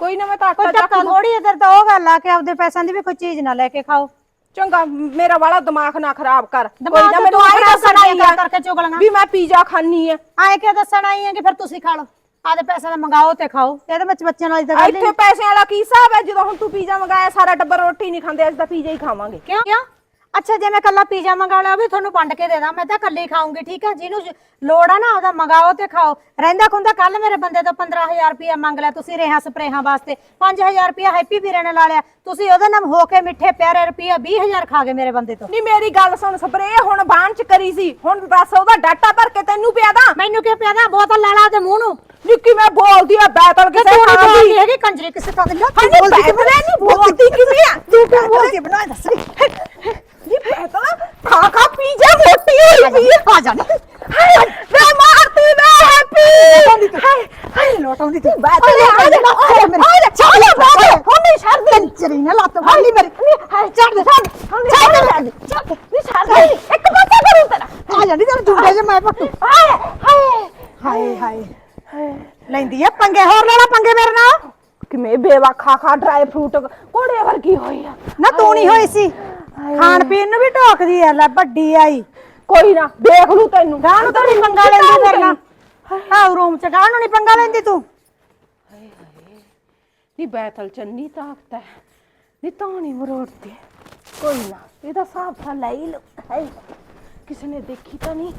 ਕੋਈ ਨਾ ਮੈਂ ਤਾਂ ਕੋਈ ਆਟਾ ਚੱਕ ਧੱਕਾ ਥੋੜੀ ਇਧਰ ਤਾਂ ਉਹ ਗੱਲ ਆ ਕਿ ਆਪਦੇ ਪੈਸਿਆਂ ਦੀ ਵੀ ਕੋਈ ਚੀਜ਼ ਨਾ ਲੈ ਕੇ ਖਾਓ। ਚੰਗਾ ਮੇਰਾ ਵਾਲਾ ਦਿਮਾਗ ਨਾ ਖਰਾਬ ਕਰ। ਦਿਮਾਗ ਕੋਈ ਨਾ ਤਾਂ ਮੈਨੂੰ ਤੂੰ ਆਈ ਦੱਸਣਾ ਕਰਦੀ ਆ ਕਰਕੇ ਚੁਗਲੀਆਂ। ਵੀ ਮੈਂ ਪੀਜ਼ਾ ਖਾਣੀ ਆ। ਆਏ ਕਿ ਦੱਸਣ ਆਈ ਆ ਕਿ ਫਿਰ ਤੁਸੀਂ ਖਾ ਲਓ। ਆਦੇ ਪੈਸੇ ਦਾ ਮੰਗਾਓ ਤੇ ਖਾਓ। ਇਹਦੇ ਵਿੱਚ ਬੱਚਿਆਂ ਨਾਲ ਤਾਂ ਗੱਲ ਹੀ ਇੱਥੇ ਪੈਸਿਆਂ ਵਾਲਾ ਕੀ ਹਿਸਾਬ ਹੈ? ਜਦੋਂ ਹੁਣ ਤੂੰ ਪੀਜ਼ਾ ਮੰਗਾਇਆ ਸਾਰਾ ਟੱਬਰ ਰੋਟੀ ਨਹੀਂ ਖਾਂਦੇ ਅੱਜ ਤਾਂ ਪੀਜ਼ਾ ਹੀ ਖਾਵਾਂਗੇ। ਕਿਉਂ? ਕਿਉਂ? ਅੱਛਾ ਜੇ ਮੈਂ ਕੱਲਾ ਪੀਜ਼ਾ ਮੰਗਾ ਲਿਆ ਵੀ ਤੁਹਾਨੂੰ ਵੰਡ ਕੇ ਦੇ ਦਾਂ ਮੈਂ ਤਾਂ ਕੱਲੀ ਖਾਊਂਗੀ ਠੀਕ ਹੈ? ਜਿਹਨੂੰ ਜ- ਲੋੜ ਆ ਨਾ ਉਹਦਾ ਮੰਗਾਓ ਤੇ ਖਾਓ। ਰਹਿੰਦਾ ਖੁੰਦਾ ਕੱਲ ਮੇਰੇ ਬੰਦੇ ਤੋਂ 15000 ਰੁਪਇਆ ਮੰਗ ਲਿਆ ਤੁਸੀਂ ਰੇਹਾਂ ਸਪਰੇਹਾਂ ਵਾਸਤੇ। 5000 ਰੁਪਇਆ ਹੈਪੀ ਵੀਰੇ ਨੇ ਲਾ ਲਿਆ। ਤੁਸੀਂ ਉਹਦੇ ਨਾਲ ਹੋ ਕੇ ਮਿੱਠੇ ਪਿਆਰੇ ਰੁਪਇਆ 20000 ਖਾ ਗਏ ਮੇਰੇ ਬੰਦੇ ਤੋਂ। ਨਹੀਂ ਮੇਰੀ ਗੱਲ ਸੁਣ ਸਪਰੇ ਹੁਣ ਬਾਣ ਚ ਕਰੀ ਸੀ। ਹੁਣ ਦੱਸ ਉਹਦਾ ਡਾਟਾ ਭਰ ਕੇ ਤੈਨੂੰ ਪਿਆ ਦਾਂ। ਮੈਨੂੰ ਕੀ ਪਿਆ ਦਾ? ਬੋਤਲ ਲਾ ਲਾ ਤੇ ਮੂੰਹ ਨੂੰ। ਨਿੱਕੀ ਮੈਂ ਬੋਲਦੀ ਆ ਬੈਤਲ ਕਿ ਕਿਸੇ ਤੂੰ ਨਹੀਂ ਦੀ? ਬੋਲਦੀ ਹੈਗੀ ਕੰਜਰੀ ਕਿਸੇ ਥਾਂ ਦੀ। ਨਹੀਂ ਬੈਤਲ ਨਹੀਂ ਬੋਲਦੀ ਕਿਵੇਂ ਆ? ਤੂੰ ਕਿਉਂ ਬੋਲਦੀ ਬਣਾ ਦੱਸ। ਨਹੀਂ ਬੈਤਲ ਖਾ ਖਾ ਪੀਜ਼ਾ ਮੋਟੀ ਹੋਈ ਪਈ ਆ ਜਾ ਹਾਏ ਮੈਂ ਮਾਰਤੀ ਮੈਂ ਹੈਪੀ ਹਾਏ ਹਾਏ ਲੋਟਾਉਂਦੀ ਤੂੰ ਬੈਤਲ ਆ ਜਾ ਹਾਏ ਮੇਰੇ ਛੱਡ ਦੇ ਬੈਤਲ ਹੁਣ ਨਹੀਂ ਛੱਡ ਦੇ ਕੰਜਰੀ ਨੇ ਲੱਤ ਫੜ ਲਈ ਮੇਰੀ ਹਾਏ ਛੱਡ ਦੇ ਛੱਡ ਛੱਡ ਦੇ ਛੱਡ ਨਹੀਂ ਛੱਡ ਦੇ ਇੱਕ ਪਾਸੇ ਕਰੂ ਤੇਰਾ ਆ ਜਾਂਦੀ ਤੈਨੂੰ ਜੁੰਡੇ ਜੇ ਮੈਂ ਪੱਟੂ ਹਾਏ ਹਾਏ ਹਾਏ ਹਾਏ ਲੈਂਦੀ ਆ ਪੰਗੇ ਹੋਰ ਲੈਣਾ ਪੰਗੇ ਮੇਰੇ ਨਾਲ ਕਿਵੇਂ ਬੇਵਾ ਖਾ ਖਾ ਡਰਾਈ ਫਰੂਟ ਕੋੜੇ ਵਰਗੀ ਹੋਈ ਆ ਨਾ ਤੂੰ ਨਹੀਂ ਹੋਈ ਸੀ ਖਾਣ ਪੀਣ ਨੂੰ ਵੀ ਢੋਕਦੀ ਆ ਲੈ ਵੱਡੀ ਆਈ। ਕੋਈ ਨਾ ਦੇਖ ਲੂ ਤੈਨੂੰ। ਗਾਹ ਤਾਂ ਨਹੀਂ ਪੰਗਾ ਲੈਂਦੀ ਮੇਰੇ ਨਾਲ ਆਹ ਰੂਮ ਚ ਗਾਹ ਨੂੰ ਨਹੀਂ ਪੰਗਾ ਲੈਂਦੀ ਤੂੰ। ਨੀ ਬੈਤਲ ਚੰਨੀ ਤਾਕਤ ਹੈ ਨੀ ਤਾਣੀ ਮਰੋੜਦੀ। ਕੋਈ ਨਾ ਇਹਦਾ ਸਾਫ਼ ਤਾਂ ਲੈ ਲੋ ਲਓ ਕਿਸੇ ਨੇ ਦੇਖੀ ਤਾਂ ਨਹੀਂ